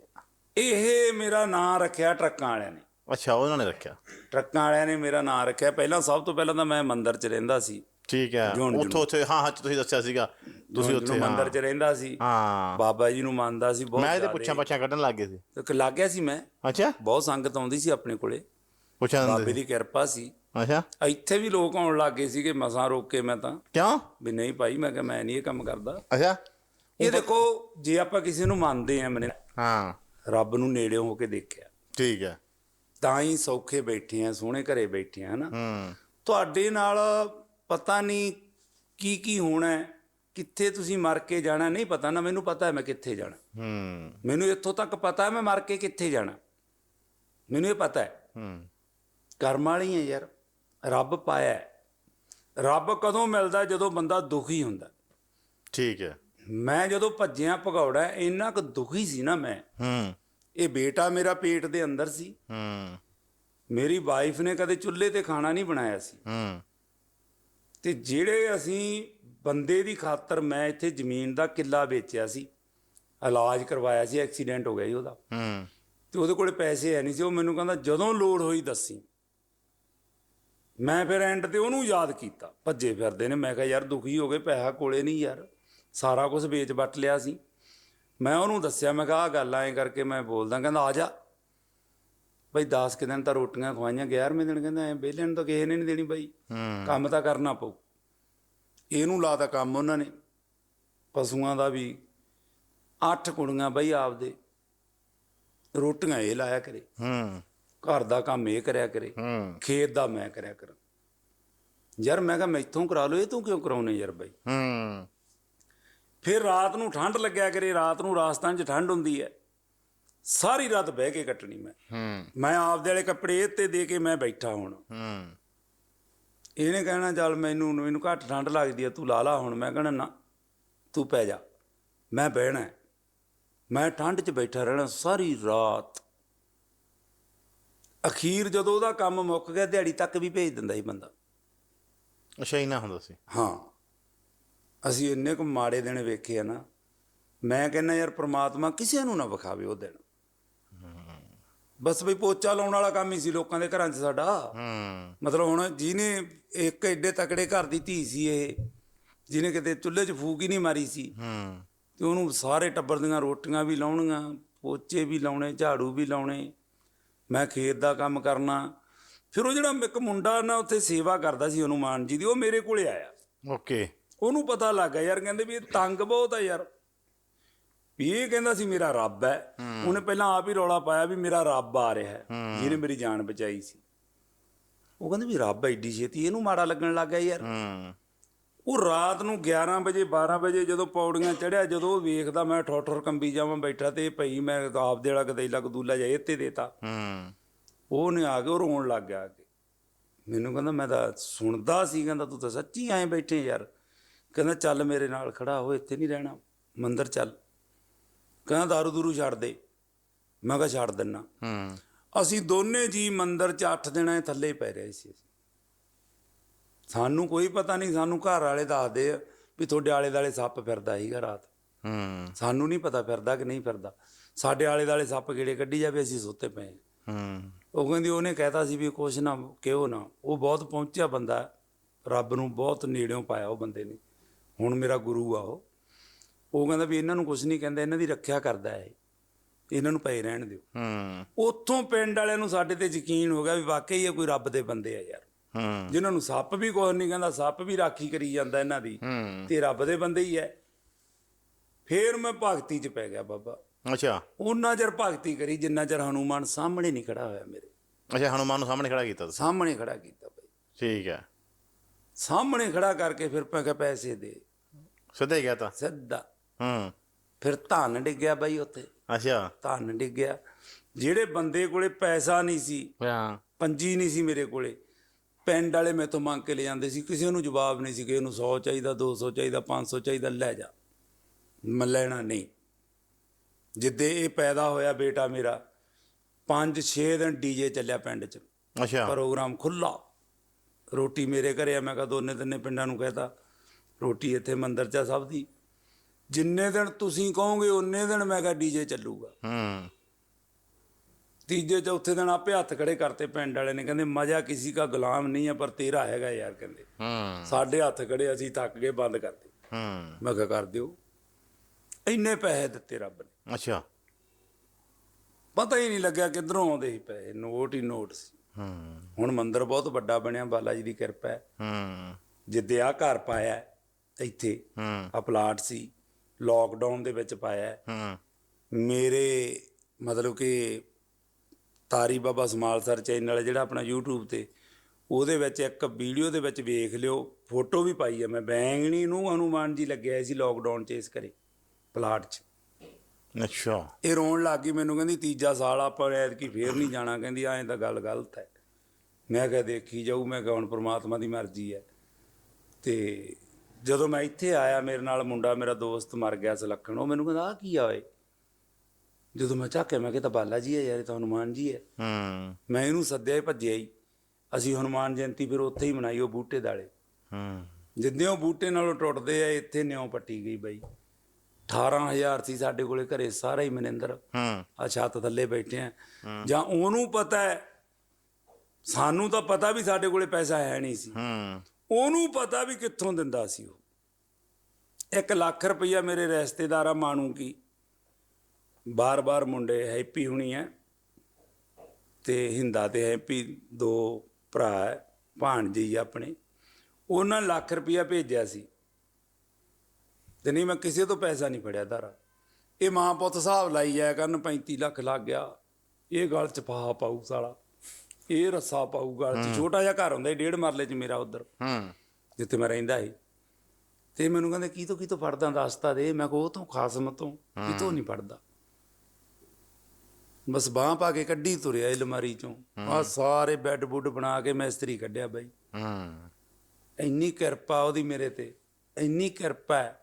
[SPEAKER 2] ਇਹ ਮੇਰਾ ਨਾਂ ਰੱਖਿਆ ਟਰੱਕਾਂ ਵਾਲਿਆਂ ਨੇ।
[SPEAKER 3] ਅੱਛਾ ਉਹਨਾਂ ਨੇ ਰੱਖਿਆ?
[SPEAKER 2] ਟਰੱਕਾਂ ਵਾਲਿਆਂ ਨੇ ਮੇਰਾ ਨਾਂ ਰੱਖਿਆ। ਪਹਿਲਾਂ ਸਭ ਤੋਂ ਪਹਿਲਾਂ ਤਾਂ ਮੈਂ ਮੰਦਿਰ 'ਚ ਰਹਿੰਦਾ ਸੀ।
[SPEAKER 3] ਠੀਕ ਹੈ।
[SPEAKER 2] ਜੂਨ- ਜੂਨ।
[SPEAKER 3] ਉੱਥੋਂ ਉੱਥੇ ਹਾਂ ਹਾਂ ਤੁਸੀਂ ਦੱਸਿਆ ਸੀਗਾ। ਤੁਸੀਂ ਉੱਥੇ
[SPEAKER 2] ਮੰਦਿਰ 'ਚ ਰਹਿੰਦਾ ਸੀ।
[SPEAKER 3] ਹਾਂ।
[SPEAKER 2] ਬਾਬਾ ਜੀ ਨੂੰ ਮੰਨਦਾ ਸੀ ਬਹੁਤ
[SPEAKER 3] ਮੈਂ ਇਹਦੇ
[SPEAKER 2] ਜ਼ਿਆਦੇ।
[SPEAKER 3] ਪੁੱਛਾਂ ਪੱਛਾਂ ਕੱਢਣ ਲੱਗ ਗਏ ਸੀ।
[SPEAKER 2] ਤੇ ਲੱਗ ਗਿਆ ਸੀ ਮੈਂ।
[SPEAKER 3] ਅੱਛਾ।
[SPEAKER 2] ਬਹੁਤ ਸੰਗਤ ਆਉਂਦੀ ਸੀ ਆਪਣੇ ਕੋਲੇ।
[SPEAKER 3] ਪੁੱਛਾਂ
[SPEAKER 2] ਬਾਬੇ
[SPEAKER 3] ਦਿੰਦੇ
[SPEAKER 2] ਦੀ ਕਿਰਪਾ
[SPEAKER 3] ਸੀ। ਅੱਛਾ।
[SPEAKER 2] ਇੱਥੇ ਵੀ ਲੋਕ ਆਉਣ ਲੱਗ ਗਏ ਸੀਗੇ ਮਸਾਂ ਰੋਕ ਕੇ ਮੈਂ ਤਾਂ।
[SPEAKER 3] ਕਿਉਂ?
[SPEAKER 2] ਵੀ ਨਹੀਂ ਭਾਈ ਮੈਂ ਕਿਹਾ ਮੈਂ ਨਹੀਂ ਇਹ ਕੰਮ ਕਰਦਾ।
[SPEAKER 3] ਅੱਛਾ।
[SPEAKER 2] ਇਹ ਦੇਖੋ ਜੇ ਆਪਾਂ ਕਿਸੇ ਨੂੰ ਮੰਨਦੇ ਆ ਮਨੇ
[SPEAKER 3] ਹਾਂ।
[SPEAKER 2] ਰੱਬ ਨੂੰ ਨੇੜਿਓਂ ਹੋ ਕੇ ਦੇਖਿਆ।
[SPEAKER 3] ਠੀਕ ਹੈ।
[SPEAKER 2] ਤਾਂ ਹੀ ਸੌਖੇ ਬੈਠੇ ਆ ਸੋਹਣੇ ਘਰੇ ਬੈਠੇ ਆ ਹਨਾ?
[SPEAKER 3] ਹੂੰ।
[SPEAKER 2] ਤੁਹਾਡੇ ਨਾਲ ਪਤਾ ਨਹੀਂ ਕੀ ਕੀ ਹੋਣਾ ਹੈ, ਕਿੱਥੇ ਤੁਸੀਂ ਮਰ ਕੇ ਜਾਣਾ ਨਹੀਂ ਪਤਾ ਨਾ ਮੈਨੂੰ ਪਤਾ ਹੈ ਮੈਂ ਕਿੱਥੇ ਜਾਣਾ।
[SPEAKER 3] ਹੂੰ।
[SPEAKER 2] ਮੈਨੂੰ ਇੱਥੋਂ ਤੱਕ ਪਤਾ ਹੈ ਮੈਂ ਮਰ ਕੇ ਕਿੱਥੇ ਜਾਣਾ। ਮੈਨੂੰ ਇਹ ਪਤਾ ਹੈ।
[SPEAKER 3] ਹੂੰ।
[SPEAKER 2] ਕਰਮ ਵਾਲੀ ਹੈ ਯਾਰ ਰੱਬ ਪਾਇਆ। ਰੱਬ ਕਦੋਂ ਮਿਲਦਾ ਜਦੋਂ ਬੰਦਾ ਦੁਖੀ ਹੁੰਦਾ?
[SPEAKER 3] ਠੀਕ ਹੈ।
[SPEAKER 2] ਮੈਂ ਜਦੋਂ ਭੱਜਿਆ ਭਗੌੜਾ ਇੰਨਾ ਕੁ ਦੁਖੀ ਸੀ ਨਾ ਮੈਂ।
[SPEAKER 3] ਹੂੰ।
[SPEAKER 2] ਇਹ ਬੇਟਾ ਮੇਰਾ ਪੇਟ ਦੇ ਅੰਦਰ ਸੀ।
[SPEAKER 3] ਹੂੰ।
[SPEAKER 2] ਮੇਰੀ ਵਾਈਫ ਨੇ ਕਦੇ ਚੁੱਲ੍ਹੇ ਤੇ ਖਾਣਾ ਨਹੀਂ ਬਣਾਇਆ ਸੀ।
[SPEAKER 3] ਹੂੰ।
[SPEAKER 2] ਤੇ ਜਿਹੜੇ ਅਸੀਂ ਬੰਦੇ ਦੀ ਖਾਤਰ ਮੈਂ ਇੱਥੇ ਜ਼ਮੀਨ ਦਾ ਕਿੱਲਾ ਵੇਚਿਆ ਸੀ ਇਲਾਜ ਕਰਵਾਇਆ ਸੀ ਐਕਸੀਡੈਂਟ ਹੋ ਗਿਆ ਜੀ ਉਹਦਾ।
[SPEAKER 3] ਹੂੰ।
[SPEAKER 2] ਤੇ ਉਹਦੇ ਕੋਲੇ ਪੈਸੇ ਹੈ ਨਹੀਂ ਸੀ ਉਹ ਮੈਨੂੰ ਕਹਿੰਦਾ ਜਦੋਂ ਲੋੜ ਹੋਈ ਦੱਸੀ। ਮੈਂ ਫਿਰ ਐਂਡ ਤੇ ਉਹਨੂੰ ਯਾਦ ਕੀਤਾ ਭੱਜੇ ਫਿਰਦੇ ਨੇ ਮੈਂ ਕਿਹਾ ਯਾਰ ਦੁਖੀ ਹੋ ਗਏ ਪੈਸਾ ਕੋਲੇ ਨਹੀਂ ਯਾਰ। ਸਾਰਾ ਕੁਝ ਵੇਚ ਵੱਟ ਲਿਆ ਸੀ। ਮੈਂ ਉਹਨੂੰ ਦੱਸਿਆ ਮੈਂ ਕਿਹਾ ਆ ਗੱਲ ਐਂ ਕਰਕੇ ਮੈਂ ਬੋਲਦਾ ਕਹਿੰਦਾ ਆ ਜਾ। ਬਈ 10 ਕਿ ਦਿਨ ਤਾਂ ਰੋਟੀਆਂ ਖਵਾਈਆਂ 11ਵੇਂ ਦਿਨ ਕਹਿੰਦਾ ਐ ਵਿਹਲੇ ਨੂੰ ਤਾਂ ਕਿਸੇ ਨੇ ਨਹੀਂ ਦੇਣੀ ਬਾਈ। ਕੰਮ ਤਾਂ ਕਰਨਾ ਪਊ। ਇਹਨੂੰ ਲਾਤਾ ਕੰਮ ਉਹਨਾਂ ਨੇ। ਪਸ਼ੂਆਂ ਦਾ ਵੀ ਅੱਠ ਕੁੜੀਆਂ ਬਈ ਆਪਦੇ। ਰੋਟੀਆਂ ਇਹ ਲਾਇਆ ਕਰੇ।
[SPEAKER 3] ਹੂੰ।
[SPEAKER 2] ਘਰ ਦਾ ਕੰਮ ਇਹ ਕਰਿਆ ਕਰੇ।
[SPEAKER 3] ਹੂੰ।
[SPEAKER 2] ਖੇਤ ਦਾ ਮੈਂ ਕਰਿਆ ਕਰਾਂ। ਯਾਰ ਮੈਂ ਕਿਹਾ ਮੈਥੋਂ ਕਰਾ ਲਓ ਇਹ ਤੂੰ ਕਿਉਂ ਕਰਾਉਨੇ ਯਾਰ ਬਾਈ?
[SPEAKER 3] ਹੂੰ।
[SPEAKER 2] ਫਿਰ ਰਾਤ ਨੂੰ ਠੰਡ ਲੱਗਿਆ ਕਰੇ ਰਾਤ ਨੂੰ ਰਾਜਸਥਾਨ 'ਚ ਠੰਡ ਹੁੰਦੀ ਹੈ। ਸਾਰੀ ਰਾਤ ਬਹਿ ਕੇ ਕੱਟਣੀ ਮੈਂ।
[SPEAKER 3] ਹੂੰ।
[SPEAKER 2] ਮੈਂ ਆਪਦੇ ਵਾਲੇ ਕੱਪੜੇ ਇਹ ਤੇ ਦੇ ਕੇ ਮੈਂ ਬੈਠਾ ਹੁਣ।
[SPEAKER 3] ਹੂੰ।
[SPEAKER 2] ਇਹਨੇ ਕਹਿਣਾ ਚੱਲ ਮੈਨੂੰ ਮੈਨੂੰ ਘੱਟ ਠੰਡ ਲੱਗਦੀ ਆ ਤੂੰ ਲਾ ਲਾ ਹੁਣ। ਮੈਂ ਕਹਿਣਾ ਨਾ ਤੂੰ ਪੈ ਜਾ। ਮੈਂ ਬਹਿਣਾ ਹੈ। ਮੈਂ ਠੰਡ 'ਚ ਬੈਠਾ ਰਹਿਣਾ ਸਾਰੀ ਰਾਤ। ਅਖੀਰ ਜਦੋਂ ਉਹਦਾ ਕੰਮ ਮੁੱਕ ਗਿਆ ਦਿਹਾੜੀ ਤੱਕ ਵੀ ਭੇਜ ਦਿੰਦਾ ਸੀ ਬੰਦਾ।
[SPEAKER 3] ਅੱਛਾ ਇੰਨਾ ਹੁੰਦਾ ਸੀ।
[SPEAKER 2] ਹਾਂ। ਅਸੀਂ ਇੰਨੇ ਕੁ ਮਾੜੇ ਦਿਨ ਵੇਖੇ ਆ ਨਾ, ਮੈਂ ਕਹਿੰਦਾ ਯਾਰ ਪ੍ਰਮਾਤਮਾ ਕਿਸੇ ਨੂੰ ਨਾ ਵਿਖਾਵੇ ਉਹ ਦਿਨ। ਬਸ ਬਈ ਪੋਚਾ ਲਾਉਣ ਵਾਲਾ ਕੰਮ ਹੀ ਸੀ ਲੋਕਾਂ ਦੇ ਘਰਾਂ 'ਚ ਸਾਡਾ। ਮਤਲਬ ਹੁਣ ਜਿਹਨੇ ਇੱਕ ਐਡੇ ਤਕੜੇ ਘਰ ਦੀ ਧੀ ਸੀ ਇਹ, ਜਿਹਨੇ ਕਿਤੇ ਚੁੱਲ੍ਹੇ 'ਚ ਫੂਕ ਹੀ ਨਹੀਂ ਮਾਰੀ ਸੀ, ਤੇ ਉਹਨੂੰ ਸਾਰੇ ਟੱਬਰ ਦੀਆਂ ਰੋਟੀਆਂ ਵੀ ਲਾਉਣੀਆਂ, ਪੋਚੇ ਵੀ ਲਾਉਣੇ, ਝਾੜੂ ਵੀ ਲਾਉਣੇ, ਮੈਂ ਖੇਤ ਦਾ ਕੰਮ ਕਰਨਾ। ਫਿਰ ਉਹ ਜਿਹੜਾ ਇੱਕ ਮੁੰਡਾ ਨਾ ਉੱਥੇ ਸੇਵਾ ਕਰਦਾ ਸੀ ਹਨੂਮਾਨ ਜੀ ਦੀ, ਉਹ ਮੇਰੇ ਕੋਲੇ ਆਇਆ।
[SPEAKER 3] ਓਕੇ।
[SPEAKER 2] ਉਹਨੂੰ ਪਤਾ ਲੱਗ ਗਿਆ ਯਾਰ ਕਹਿੰਦੇ ਵੀ ਇਹ ਤੰਗ ਬਹੁਤ ਆ ਯਾਰ। ਵੀ ਇਹ ਕਹਿੰਦਾ ਸੀ ਮੇਰਾ ਰੱਬ ਹੈ। ਉਹਨੇ ਪਹਿਲਾਂ ਆਪ ਹੀ ਰੌਲਾ ਪਾਇਆ ਵੀ ਮੇਰਾ ਰੱਬ ਆ ਰਿਹਾ ਹੈ। ਜਿਹਨੇ ਮੇਰੀ ਜਾਨ ਬਚਾਈ ਸੀ। ਉਹ ਕਹਿੰਦੇ ਵੀ ਰੱਬ ਐਡੀ ਛੇਤੀ ਇਹਨੂੰ ਮਾੜਾ ਲੱਗਣ ਲੱਗ ਗਿਆ ਯਾਰ। ਉਹ ਰਾਤ ਨੂੰ 11 ਵਜੇ 12 ਵਜੇ ਜਦੋਂ ਪੌੜੀਆਂ ਚੜਿਆ ਜਦੋਂ ਉਹ ਵੇਖਦਾ ਮੈਂ ਠੋਰ ਠੋਰ ਕੰਬੀ ਜਾਵਾਂ ਬੈਠਾ ਤੇ ਭਈ ਮੈਂ ਆਪ ਦੇਲਾ ਗਦੈਲਾ ਕਦੂਲਾ ਜਾ ਤੇ ਦੇਤਾ।
[SPEAKER 3] ਹੂੰ।
[SPEAKER 2] ਉਹਨੇ ਆ ਕੇ ਉਹ ਰੋਣ ਲੱਗ ਗਿਆ ਮੈਨੂੰ ਕਹਿੰਦਾ ਮੈਂ ਤਾਂ ਸੁਣਦਾ ਸੀ ਕਹਿੰਦਾ ਤੂੰ ਤਾਂ ਸੱਚੀ ਐਂ ਬੈਠੇ ਯਾਰ। ਕਹਿੰਦਾ ਚੱਲ ਮੇਰੇ ਨਾਲ ਖੜਾ ਹੋ ਇੱਥੇ ਨਹੀਂ ਰਹਿਣਾ। ਮੰਦਰ ਚੱਲ। ਕਹਿੰਦਾ ਦਾਰੂ ਦੂਰੂ ਛੱਡ ਦੇ। ਮੈਂ ਕਿਹਾ ਛੱਡ ਦਿੰਨਾ।
[SPEAKER 3] ਹੂੰ।
[SPEAKER 2] ਅਸੀਂ ਦੋਨੇ ਜੀ ਮੰਦਰ 'ਚ 8 ਦਿਨਾਂ ਥੱਲੇ ਪੈ ਰਹੇ ਸੀ ਅਸੀਂ। ਸਾਨੂੰ ਕੋਈ ਪਤਾ ਨਹੀਂ ਸਾਨੂੰ ਘਰ ਵਾਲੇ ਦੱਸਦੇ ਆ ਵੀ ਤੁਹਾਡੇ ਆਲੇ ਦਾਲੇ ਸੱਪ ਫਿਰਦਾ ਸੀਗਾ ਰਾਤ।
[SPEAKER 3] ਹੂੰ।
[SPEAKER 2] ਸਾਨੂੰ ਨਹੀਂ ਪਤਾ ਫਿਰਦਾ ਕਿ ਨਹੀਂ ਫਿਰਦਾ। ਸਾਡੇ ਆਲੇ ਦਾਲੇ ਸੱਪ ਕਿਹੜੇ ਕੱਢੀ ਜਾਵੇ ਅਸੀਂ ਸੁੱਤੇ ਪਏ ਹਾਂ। ਉਹ ਕਹਿੰਦੀ ਉਹਨੇ ਕਹਿਤਾ ਸੀ ਵੀ ਕੁਛ ਨਾ ਕਿਉਂ ਨਾ। ਉਹ ਬਹੁਤ ਪਹੁੰਚਿਆ ਬੰਦਾ। ਰੱਬ ਨੂੰ ਬਹੁਤ ਨੇੜਿਓਂ ਪਾਇਆ ਉਹ ਬੰਦੇ ਨੇ। ਹੁਣ ਮੇਰਾ ਗੁਰੂ ਆ ਉਹ। ਉਹ ਕਹਿੰਦਾ ਵੀ ਇਹਨਾਂ ਨੂੰ ਕੁਛ ਨਹੀਂ ਕਹਿੰਦਾ ਇਹਨਾਂ ਦੀ ਰੱਖਿਆ ਕਰਦਾ ਹੈ ਇਹ। ਇਹਨਾਂ ਨੂੰ ਪਏ ਰਹਿਣ ਦਿਓ।
[SPEAKER 3] ਹੂੰ।
[SPEAKER 2] ਉੱਥੋਂ ਪਿੰਡ ਵਾਲਿਆਂ ਨੂੰ ਸਾਡੇ ਤੇ ਯਕੀਨ ਹੋ ਗਿਆ ਵੀ ਵਾਕਈ ਇਹ ਕੋਈ ਰੱਬ ਦੇ ਬੰਦੇ ਆ ਯਾਰ।
[SPEAKER 3] ਹੂੰ।
[SPEAKER 2] ਜਿਨ੍ਹਾਂ ਨੂੰ ਸੱਪ ਵੀ ਕੁਛ ਨਹੀਂ ਕਹਿੰਦਾ ਸੱਪ ਵੀ ਰਾਖੀ ਕਰੀ ਜਾਂਦਾ ਇਹਨਾਂ ਦੀ। ਤੇ ਰੱਬ ਦੇ ਬੰਦੇ ਹੀ ਐ ਫੇਰ ਮੈਂ ਭਗਤੀ 'ਚ ਪੈ ਗਿਆ ਬਾਬਾ।
[SPEAKER 3] ਅੱਛਾ।
[SPEAKER 2] ਉਹਨਾਂ ਚਿਰ ਭਗਤੀ ਕਰੀ ਜਿੰਨਾ ਚਿਰ ਹਨੂਮਾਨ ਸਾਹਮਣੇ ਨਹੀਂ ਖੜਾ ਹੋਇਆ ਮੇਰੇ।
[SPEAKER 3] ਅੱਛਾ ਹਨੂਮਾਨ ਨੂੰ ਸਾਹਮਣੇ ਖੜਾ ਕੀਤਾ ਤੁਸੀਂ?
[SPEAKER 2] ਸਾਹਮਣੇ ਖੜਾ ਕੀਤਾ ਬਈ
[SPEAKER 3] ਠੀਕ ਹੈ।
[SPEAKER 2] ਸਾਹਮਣੇ ਖੜਾ ਕਰਕੇ ਫਿਰ ਮੈਂ ਕਿਹਾ ਪੈਸੇ ਦੇ।
[SPEAKER 3] ਸਿੱਧਾ ਹੀ ਗਿਆ ਤਾਂ?
[SPEAKER 2] ਸਿੱਧਾ
[SPEAKER 3] ਹੂੰ।
[SPEAKER 2] ਫਿਰ ਧਨ ਡਿੱਗਿਆ ਬਈ ਉੱਥੇ।
[SPEAKER 3] ਅੱਛਾ।
[SPEAKER 2] ਧਨ ਡਿੱਗਿਆ। ਜਿਹੜੇ ਬੰਦੇ ਕੋਲੇ ਪੈਸਾ ਨਹੀਂ ਸੀ
[SPEAKER 3] ਹਾਂ।
[SPEAKER 2] ਪੰਜੀ ਨਹੀਂ ਸੀ ਮੇਰੇ ਕੋਲੇ ਪਿੰਡ ਵਾਲੇ ਮੈਥੋਂ ਮੰਗ ਕੇ ਲੈ ਜਾਂਦੇ ਸੀ। ਕਿਸੇ ਨੂੰ ਜਵਾਬ ਨਹੀਂ ਸੀ ਕਿ ਇਹਨੂੰ 100 ਚਾਹੀਦਾ 200 ਚਾਹੀਦਾ 500 ਚਾਹੀਦਾ ਲੈ ਜਾ। ਮੈਂ ਲੈਣਾ ਨਹੀਂ। ਜਿੱਦੇ ਇਹ ਪੈਦਾ ਹੋਇਆ ਬੇਟਾ ਮੇਰਾ 5-6 ਦਿਨ ਡੀਜੇ ਚੱਲਿਆ ਪਿੰਡ 'ਚ।
[SPEAKER 3] ਅੱਛਾ।
[SPEAKER 2] ਪ੍ਰੋਗਰਾਮ ਖੁੱਲਾ ਰੋਟੀ ਮੇਰੇ ਘਰੇ ਆ ਮੈਂ ਕਿਹਾ ਦੋਨੇ ਤਿੰਨੇ ਪਿੰਡਾਂ ਨੂੰ ਕਹਿਤਾ। ਰੋਟੀ ਇੱਥੇ ਮੰਦਿਰ 'ਚ ਆ ਸਭ ਦੀ। ਜਿੰਨੇ ਦਿਨ ਤੁਸੀਂ ਕਹੋਗੇ ਉਨੇ ਦਿਨ ਮੈਂ ਕਿਹਾ ਡੀਜੇ ਚੱਲੂਗਾ।
[SPEAKER 3] ਹੂੰ।
[SPEAKER 2] ਤੀਜੇ ਚੌਥੇ ਦਿਨ ਆਪੇ ਹੱਥ ਖੜੇ ਕਰਤੇ ਪਿੰਡ ਵਾਲੇ ਨੇ ਕਹਿੰਦੇ ਮਜ਼ਾ ਕਿਸੇ ਦਾ ਗੁਲਾਮ ਨਹੀਂ ਹੈ ਪਰ ਤੇਰਾ ਹੈਗਾ ਯਾਰ ਕਹਿੰਦੇ।
[SPEAKER 3] ਹੂੰ।
[SPEAKER 2] ਸਾਡੇ ਹੱਥ ਖੜੇ ਅਸੀਂ ਥੱਕ ਗਏ ਬੰਦ ਕਰਤੇ।
[SPEAKER 3] ਹੂੰ।
[SPEAKER 2] ਮੈਂ ਕਿਹਾ ਕਰ ਦਿਓ। ਇੰਨੇ ਪੈਸੇ ਦਿੱਤੇ ਰੱਬ ਨੇ।
[SPEAKER 3] ਅੱਛਾ।
[SPEAKER 2] ਪਤਾ ਹੀ ਨਹੀਂ ਲੱਗਿਆ ਕਿੱਧਰੋਂ ਆਉਂਦੇ ਸੀ ਪੈਸੇ। ਨੋਟ ਹੀ ਨੋਟ ਸੀ।
[SPEAKER 3] ਹੂੰ।
[SPEAKER 2] ਹੁਣ ਮੰਦਿਰ ਬਹੁਤ ਵੱਡਾ ਬਣਿਆ ਬਾਲਾ ਜੀ ਦੀ ਕਿਰਪਾ ਹੈ।
[SPEAKER 3] ਹੂੰ।
[SPEAKER 2] ਜਿੱਦੇ ਆ ਘਰ ਪਾਇਆ ਹੈ, ਇੱਥੇ
[SPEAKER 3] ਹੂੰ।
[SPEAKER 2] ਆ ਪਲਾਟ ਸੀ। ਲੋਕਡਾਊਨ ਦੇ ਵਿੱਚ ਪਾਇਆ। ਹੈ।
[SPEAKER 3] ਹੂੰ
[SPEAKER 2] ਮੇਰੇ ਮਤਲਬ ਕਿ ਤਾਰੀ ਬਾਬਾ ਸਮਾਲ ਸਰ ਚੈਨਲ ਜਿਹੜਾ ਆਪਣਾ YouTube ਤੇ ਉਹਦੇ ਵਿੱਚ ਇੱਕ ਵੀਡੀਓ ਦੇ ਵਿੱਚ ਵੇਖ ਲਿਓ। ਫੋਟੋ ਵੀ ਪਾਈ ਹੈ ਮੈਂ। ਬੈਂਗਣੀ ਨੂੰ ਹਨੂਮਾਨ ਜੀ ਲੱਗਿਆ ਸੀ ਲੋਕਡਾਊਨ 'ਚ ਇਸ ਕਰੇ ਪਲਾਟ 'ਚ।
[SPEAKER 3] ਅੱਛਾ।
[SPEAKER 2] ਇਹ ਰੋਣ ਲੱਗ ਗਈ ਮੈਨੂੰ ਕਹਿੰਦੀ ਤੀਜਾ ਸਾਲ ਆਪਾਂ ਐਤਕੀ ਫੇਰ ਨਹੀਂ ਜਾਣਾ। ਕਹਿੰਦੀ ਐਂ ਤਾਂ ਗੱਲ ਗਲਤ ਹੈ। ਮੈਂ ਕਿਹਾ ਦੇਖੀ ਜਾਊ ਮੈਂ ਕਿਹਾ ਹੁਣ ਪ੍ਰਮਾਤਮਾ ਦੀ ਮਰਜ਼ੀ ਹੈ। ਤੇ ਜਦੋਂ ਮੈਂ ਇੱਥੇ ਆਇਆ ਮੇਰੇ ਨਾਲ ਮੁੰਡਾ ਮੇਰਾ ਦੋਸਤ ਮਰ ਗਿਆ ਸੁਲੱਖਣ ਉਹ ਮੈਨੂੰ ਕਹਿੰਦਾ ਆ ਕੀ ਆ ਓਏ? ਜਦੋਂ ਮੈਂ ਝਾਕਿਆ ਮੈਂ ਕਿਹਾ ਤਾਂ ਬਾਲਾ ਜੀ ਹੈ ਯਾਰ ਇਹ ਤਾਂ ਹਨੂਮਾਨ ਜੀ ਹੈ।
[SPEAKER 3] ਹੂੰ।
[SPEAKER 2] ਮੈਂ ਇਹਨੂੰ ਸੱਦਿਆ ਹੀ ਭੱਜਿਆ ਹੀ। ਅਸੀਂ ਹਨੂਮਾਨ ਜਯੰਤੀ ਫਿਰ ਉੱਥੇ ਹੀ ਮਨਾਈ ਉਹ ਬੂਟੇ ਦਾਲੇ।
[SPEAKER 3] ਹੂੰ।
[SPEAKER 2] ਜਿੱਦਾਂ ਉਹ ਬੂਟੇ ਨਾਲੋਂ ਟੁੱਟਦੇ ਆ ਇੱਥੇ ਨਿਉ ਪੱਟੀ ਗਈ ਬਈ। 18000 ਸੀ ਸਾਡੇ ਕੋਲੇ ਘਰੇ ਸਾਰਾ ਹੀ ਮਨਿੰਦਰ।
[SPEAKER 3] ਹੂੰ।
[SPEAKER 2] ਆ ਛੱਤ ਥੱਲੇ ਬੈਠੇ ਆ। ਜਾਂ ਉਹਨੂੰ ਪਤਾ ਹੈ ਸਾਨੂੰ ਤਾਂ ਪਤਾ ਵੀ ਸਾਡੇ ਕੋਲੇ ਪੈਸਾ ਹੈ ਨਹੀਂ ਸੀ।
[SPEAKER 3] ਹੂੰ।
[SPEAKER 2] ਉਹਨੂੰ ਪਤਾ ਵੀ ਕਿੱਥੋਂ ਦਿੰਦਾ ਸੀ ਉਹ। 1 ਲੱਖ ਰੁਪਈਆ ਮੇਰੇ ਰਿਸ਼ਤੇਦਾਰਾਂ ਮਾਣੂ ਕੀ। ਬਾਰ-ਬਾਰ ਮੁੰਡੇ ਹੈਪੀ ਹੁਣੀ ਹੈ ਤੇ ਹਿੰਦਾ ਤੇ ਹੈਪੀ ਦੋ ਭਰਾ ਹੈ ਭਾਣਜੀ ਆਪਣੇ। ਉਹਨਾਂ ਲੱਖ ਰੁਪਈਆ ਭੇਜਿਆ ਸੀ। ਤੇ ਨਹੀਂ ਮੈਂ ਕਿਸੇ ਤੋਂ ਪੈਸਾ ਨਹੀਂ ਫੜਿਆ ਧਾਰਾ ਇਹ ਮਾਂ ਪੁੱਤ ਹਿਸਾਬ ਲਾਈ ਜਾਇਆ ਕਰਨ 35 ਲੱਖ ਲੱਗ ਗਿਆ। ਇਹ ਗੱਲ ਚ ਫਾਹਾ ਪਾਊ ਸਾਲਾ। ਇਹ ਰੱਸਾ ਪਾਊ ਗਲ ਚ ਛੋਟਾ ਜਿਹਾ ਘਰ ਹੁੰਦਾ ਸੀ, ਡੇਢ ਮਰਲੇ ਚ ਮੇਰਾ ਉਧਰ।
[SPEAKER 3] ਹੂੰ।
[SPEAKER 2] ਜਿੱਥੇ ਮੈਂ ਰਹਿੰਦਾ ਸੀ। ਤੇ ਮੈਨੂੰ ਕਹਿੰਦੇ ਕੀ ਤੋਂ ਕੀ ਤੋਂ ਫੜਦਾ ਦੱਸਤਾ ਦੇ? ਮੈਂ ਕਿਹਾ ਉਹ ਤੋਂ ਖਾਸਮ ਤੋਂ ਕਿਤੋਂ ਨਹੀਂ ਫੜਦਾ। ਬਸ ਬਾਹ ਪਾ ਕੇ ਕੱਢੀ ਤੁਰਿਆ ਅਲਮਾਰੀ ਚੋਂ। ਆ ਸਾਰੇ ਬੈੱਡ ਬੁੱਡ ਬਣਾ ਕੇ ਮੈਂ ਇਸਤਰੀ ਕੱਢਿਆ ਬਾਈ।
[SPEAKER 3] ਹੂੰ।
[SPEAKER 2] ਇੰਨੀ ਕਿਰਪਾ ਉਹਦੀ ਮੇਰੇ ਤੇ ਇੰਨੀ ਕਿਰਪਾ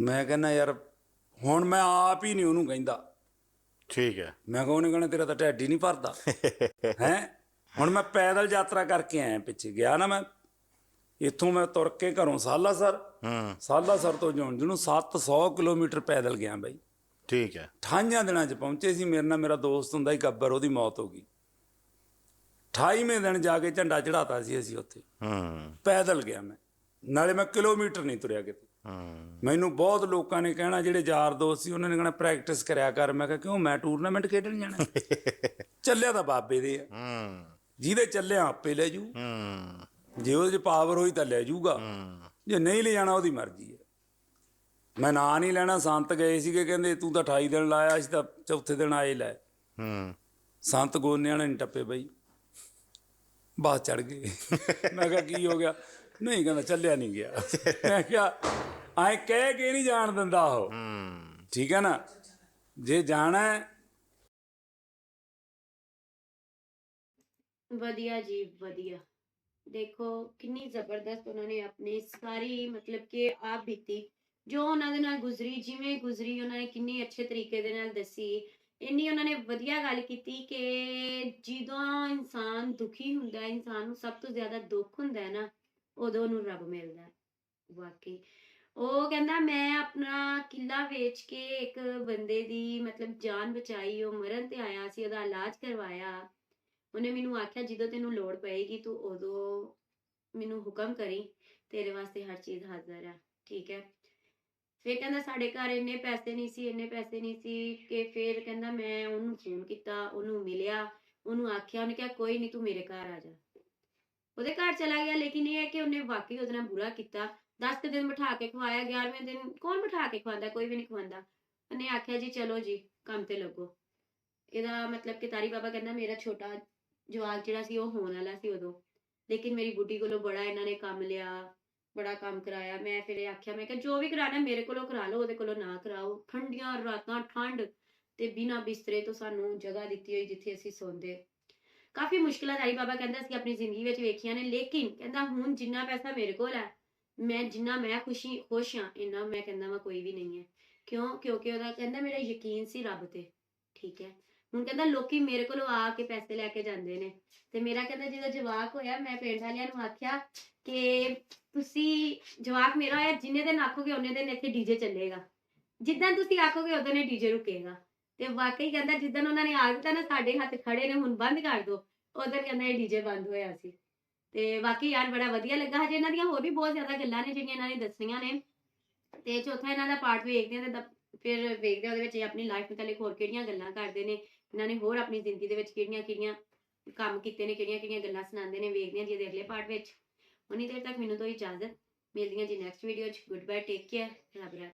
[SPEAKER 2] ਮੈਂ ਕਹਿੰਦਾ ਯਾਰ ਹੁਣ ਮੈਂ ਆਪ ਹੀ ਨਹੀਂ ਉਹਨੂੰ ਕਹਿੰਦਾ।
[SPEAKER 3] ਠੀਕ ਹੈ।
[SPEAKER 2] ਮੈਂ ਕਿਹਾ ਉਹਨੇ ਕਹਿਣਾ ਤੇਰਾ ਤਾਂ ਢਿੱਡ ਹੀ ਨਹੀਂ ਭਰਦਾ। [laughs] ਹੈ? ਹੁਣ ਮੈਂ ਪੈਦਲ ਯਾਤਰਾ ਕਰਕੇ ਆਇਆ ਪਿੱਛੇ। ਗਿਆ ਨਾ ਮੈਂ। ਇੱਥੋਂ ਮੈਂ ਤੁਰ ਕੇ ਘਰੋਂ ਸਾਲਾਸਰ
[SPEAKER 3] ਹੂੰ।
[SPEAKER 2] ਸਾਲਾਸਰ ਤੋਂ ਜੌਣ ਜਿਹਨੂੰ 700 ਕਿਲੋਮੀਟਰ ਪੈਦਲ ਗਿਆ ਬਾਈ।
[SPEAKER 3] ਠੀਕ ਹੈ।
[SPEAKER 2] ਅਠਾਈਆਂ ਦਿਨਾਂ 'ਚ ਪਹੁੰਚੇ ਸੀ। ਮੇਰੇ ਨਾਲ ਮੇਰਾ ਦੋਸਤ ਹੁੰਦਾ ਹੀ ਗੱਬਰ ਉਹਦੀ ਮੌਤ ਹੋ ਗਈ। 28ਵੇਂ ਦਿਨ ਜਾ ਕੇ ਝੰਡਾ ਚੜਾਤਾ ਸੀ ਅਸੀਂ ਉੱਥੇ।
[SPEAKER 3] ਹੂੰ।
[SPEAKER 2] ਪੈਦਲ ਗਿਆ ਮੈਂ। ਨਾਲੇ ਮੈਂ ਕਿਲੋਮੀਟਰ ਨਹੀਂ ਤੁਰਿਆ ਕਿਤੇ। ਮੈਨੂੰ ਬਹੁਤ ਲੋਕਾਂ ਨੇ ਕਹਿਣਾ ਜਿਹੜੇ ਯਾਰ ਦੋਸਤ ਸੀ ਉਹਨਾਂ ਨੇ ਕਹਿਣਾ ਪ੍ਰੈਕਟਿਸ ਕਰਿਆ ਕਰ। ਮੈਂ ਕਿਹਾ ਕਿਉਂ? ਮੈਂ ਟੂਰਨਾਮੈਂਟ ਖੇਡਣ ਜਾਣਾ [laughs] ਚੱਲਿਆ ਤਾਂ ਬਾਬੇ ਦੇ ਆ।
[SPEAKER 3] ਹੂੰ।
[SPEAKER 2] ਜਿਹਦੇ ਚੱਲਿਆ ਆਪੇ ਲੈ ਜੂ।
[SPEAKER 3] ਹੂੰ।
[SPEAKER 2] ਜੇ ਉਹਦੇ 'ਚ ਪਾਵਰ ਹੋਈ ਤਾਂ ਲੈ ਜੂਗਾ।
[SPEAKER 3] ਹੂੰ।
[SPEAKER 2] ਜੇ ਨਹੀਂ ਲੈ ਜਾਣਾ ਉਹਦੀ ਮਰਜ਼ੀ ਹੈ। ਮੈਂ ਨਾਂ ਨਹੀਂ ਲੈਣਾ। ਸੰਤ ਗਏ ਸੀਗੇ ਕਹਿੰਦੇ ਤੂੰ ਤਾਂ 28 ਦਿਨ ਲਾਇਆ ਅਸੀਂ ਤਾਂ ਚੌਥੇ ਦਿਨ ਆਏ ਲੈ।
[SPEAKER 3] ਹੂੰ।
[SPEAKER 2] ਸੰਤ ਗੋਨਿਆਂ ਨੇ ਨੀ ਟੱਪੇ ਬਈ। ਬਾਅਦ ਚੜ ਗਏ। [laughs] ਮੈਂ ਕਿਹਾ ਕੀ ਹੋ ਗਿਆ? ਨਹੀਂ ਕਹਿੰਦਾ ਚੱਲਿਆ ਨਹੀਂ ਗਿਆ। ਮੈਂ ਕਿਹਾ ਐ ਕਹਿ ਕੇ ਨਹੀਂ ਜਾਣ ਦਿੰਦਾ ਉਹ।
[SPEAKER 3] ਹੂੰ।
[SPEAKER 2] ਠੀਕ ਹੈ ਨਾ? ਜੇ ਜਾਣਾ ਹੈ।
[SPEAKER 1] ਵਧੀਆ ਜੀ ਵਧੀਆ। ਦੇਖੋ ਕਿੰਨੀ ਜ਼ਬਰਦਸਤ ਉਹਨਾਂ ਨੇ ਆਪਣੀ ਸਾਰੀ ਮਤਲਬ ਕਿ ਆਪ ਬੀਤੀ। ਜੋ ਉਹਨਾਂ ਦੇ ਨਾਲ ਗੁਜ਼ਰੀ ਜਿਵੇਂ ਗੁਜ਼ਰੀ ਉਹਨਾਂ ਨੇ ਕਿੰਨੀ ਅੱਛੇ ਤਰੀਕੇ ਦੇ ਨਾਲ ਦੱਸੀ। ਇੰਨੀ ਉਹਨਾਂ ਨੇ ਵਧੀਆ ਗੱਲ ਕੀਤੀ ਕਿ ਜਦੋਂ ਇਨਸਾਨ ਦੁਖੀ ਹੁੰਦਾ ਹੈ ਇਨਸਾਨ ਨੂੰ ਸਭ ਤੋਂ ਜ਼ਿਆਦਾ ਦੁੱਖ ਹੁੰਦਾ ਹੈ ਨਾ ਉਦੋਂ ਉਹਨੂੰ ਰੱਬ ਮਿਲਦਾ ਹੈ ਵਾਕਈ। ਉਹ ਕਹਿੰਦਾ, ਮੈਂ ਆਪਣਾ ਕਿੱਲਾ ਵੇਚ ਕੇ ਇੱਕ ਬੰਦੇ ਦੀ ਮਤਲਬ ਜਾਨ ਬਚਾਈ, ਉਹ ਮਰਨ ਤੇ ਆਇਆ ਸੀ, ਉਹਦਾ ਇਲਾਜ ਕਰਵਾਇਆ। ਉਹਨੇ ਮੈਨੂੰ ਆਖਿਆ, ਜਦੋਂ ਤੈਨੂੰ ਲੋੜ ਪਏਗੀ, ਤੂੰ ਉਦੋਂ ਮੈਨੂੰ ਹੁਕਮ ਕਰੀ, ਤੇਰੇ ਵਾਸਤੇ ਹਰ ਚੀਜ਼ ਹਾਜ਼ਰ ਆ। ਠੀਕ ਹੈ। ਫਿਰ ਕਹਿੰਦਾ, ਸਾਡੇ ਘਰ ਇੰਨੇ ਪੈਸੇ ਨਹੀਂ ਸੀ, ਇੰਨੇ ਪੈਸੇ ਨਹੀਂ ਸੀ ਕਿ ਫਿਰ ਕਹਿੰਦਾ, ਮੈਂ ਉਹਨੂੰ ਫੋਨ ਕੀਤਾ, ਉਹਨੂੰ ਮਿਲਿਆ, ਉਹਨੂੰ ਆਖਿਆ, ਉਹਨੇ ਕਿਹਾ, ਕੋਈ ਨਹੀਂ, ਤੂੰ ਮੇਰੇ ਘਰ ਆ ਜਾ। ਉਹਦੇ ਘਰ ਚਲਾ ਗਿਆ, ਲੇਕਿਨ ਇਹ ਹੈ ਕਿ ਉਹਨੇ ਵਾਕਈ ਉਹਦੇ ਨਾਲ ਬੁਰਾ ਕੀਤਾ। 10 ਕੁ ਦਿਨ ਬਿਠਾ ਕੇ ਖਵਾਇਆ 11ਵੇਂ ਦਿਨ ਕੌਣ ਬਿਠਾ ਕੇ ਖਵਾਉਂਦਾ, ਕੋਈ ਵੀ ਨਹੀਂ ਖਵਾਉਂਦਾ। ਉਹਨੇ ਆਖਿਆ, ਜੀ, ਚਲੋ ਜੀ, ਕੰਮ ਤੇ ਲੱਗੋ। ਇਹਦਾ ਮਤਲਬ ਕਿ ਤਾਰੀ ਬਾਬਾ ਕਹਿੰਦਾ, ਮੇਰਾ ਛੋਟਾ ਜਵਾਕ ਜਿਹੜਾ ਸੀ, ਉਹ ਹੋਣ ਵਾਲਾ ਸੀ ਉਦੋਂ। ਲੇਕਿਨ ਮੇਰੀ ਬੁੱਢੀ ਕੋਲੋਂ ਬੜਾ ਇਹਨਾਂ ਨੇ ਕੰਮ ਲਿਆ, ਬੜਾ ਕੰਮ ਕਰਾਇਆ। ਮੈਂ ਫਿਰ ਇਹ ਆਖਿਆ, ਮੈਂ ਕਿਹਾ, ਜੋ ਵੀ ਕਰਾਣਾ ਮੇਰੇ ਕੋਲੋਂ ਕਰਾ ਲਓ, ਉਹਦੇ ਕੋਲੋਂ ਨਾ ਕਰਾਓ। ਠੰਡੀਆਂ ਰਾਤਾਂ, ਠੰਡ ਤੇ ਬਿਨਾਂ ਬਿਸਤਰੇ ਤੋਂ ਸਾਨੂੰ ਜਗ੍ਹਾ ਦਿੱਤੀ ਹੋਈ ਜਿੱਥੇ ਅਸੀਂ ਸੌਂਦੇ। ਕਾਫੀ ਮੁਸ਼ਕਲਾਂ, ਤਾਰੀ ਬਾਬਾ ਕਹਿੰਦਾ ਸੀ, ਆਪਣੀ ਜ਼ਿੰਦਗੀ ਵਿੱਚ ਵੇਖੀਆਂ ਨੇ। ਲੇਕਿਨ ਕਹਿੰਦਾ, ਹੁਣ ਜਿੰਨਾ ਪੈਸਾ ਮੇਰੇ ਕੋਲ ਹੈ ਮੈਂ ਜਿੰਨਾ ਮੈਂ ਖੁਸ਼ੀ, ਖੁਸ਼ ਹਾਂ, ਇੰਨਾ ਮੈਂ ਕਹਿੰਦਾ ਮੈਂ ਕੋਈ ਵੀ ਨਹੀਂ ਹੈ। ਕਿਉਂ? ਕਿਉਂਕਿ ਉਹਦਾ ਕਹਿੰਦਾ ਮੇਰਾ ਯਕੀਨ ਸੀ ਰੱਬ ਤੇ, ਠੀਕ ਹੈ? ਹੁਣ ਕਹਿੰਦਾ ਲੋਕੀ ਮੇਰੇ ਕੋਲੋਂ ਆ ਕੇ ਪੈਸੇ ਲੈ ਕੇ ਜਾਂਦੇ ਨੇ। ਤੇ ਮੇਰਾ ਕਹਿੰਦਾ ਜਦੋਂ ਜਵਾਕ ਹੋਇਆ, ਮੈਂ ਪਿੰਡ ਵਾਲਿਆਂ ਨੂੰ ਆਖਿਆ ਕਿ ਤੁਸੀਂ ਜਵਾਕ ਮੇਰਾ ਹੋਇਆ, ਜਿੰਨੇ ਦਿਨ ਆਖੋਗੇ ਉਹਨੇ ਦਿਨ ਇੱਥੇ ਡੀਜੇ ਚੱਲੇਗਾ। ਜਿੱਦਾਂ ਤੁਸੀਂ ਆਖੋਗੇ ਉਦੋਂ ਨੇ ਡੀਜੇ ਰੁਕੇਗਾ। ਤੇ ਵਾਕਈ ਕਹਿੰਦਾ ਜਿੱਦਣ ਉਹਨਾਂ ਨੇ ਆ ਦਿੱਤਾ ਨਾ, ਸਾਡੇ ਹੱਥ ਖੜੇ ਨੇ, ਹੁਣ ਬੰਦ ਕਰ ਦਿਓ ਉਦੋਂ ਕਹਿੰਦਾ ਇਹ ਡੀਜੇ ਬੰਦ ਹੋਇਆ ਸੀ। ਤੇ ਬਾਕੀ ਯਾਰ ਬੜਾ ਵਧੀਆ ਲੱਗਾ ਹਜੇ ਇਹਨਾਂ ਦੀਆਂ ਹੋਰ ਵੀ ਬਹੁਤ ਜ਼ਿਆਦਾ ਗੱਲਾਂ ਨੇ ਜਿਹੜੀਆਂ ਇਹਨਾਂ ਨੇ ਦੱਸੀਆਂ ਨੇ। ਤੇ ਚੌਥਾ ਇਹਨਾਂ ਦਾ ਪਾਰਟ ਵੇਖਦੇ ਆ ਤੇ ਫਿਰ ਵੇਖਦੇ ਆ ਉਹਦੇ ਵਿੱਚ ਇਹ ਆਪਣੀ ਲਾਈਫ ਮੁਤਲਕ ਹੋਰ ਕਿਹੜੀਆਂ ਗੱਲਾਂ ਕਰਦੇ ਨੇ, ਇਹਨਾਂ ਨੇ ਹੋਰ ਆਪਣੀ ਜ਼ਿੰਦਗੀ ਦੇ ਵਿੱਚ ਕਿਹੜੀਆਂ ਕਿਹੜੀਆਂ ਕੰਮ ਕੀਤੇ ਨੇ, ਕਿਹੜੀਆਂ ਕਿਹੜੀਆਂ ਗੱਲਾਂ ਸੁਣਾਉਂਦੇ ਨੇ ਵੇਖਦੇ ਆ ਜੀ ਇਹਦੇ ਅਗਲੇ ਪਾਰਟ ਵਿੱਚ। ਉਨੀ ਦੇਰ ਤੱਕ ਮੈਨੂੰ ਤੋਂ ਇਜਾਜ਼ਤ। ਮਿਲਦੀਆਂ ਜੀ ਨੈਕਸਟ ਵੀਡੀਓ 'ਚ। ਗੁੱਡ ਬਾਏ ਟੇਕ ਕੇਅਰ ਰੱਬ ਰਾਖਾ।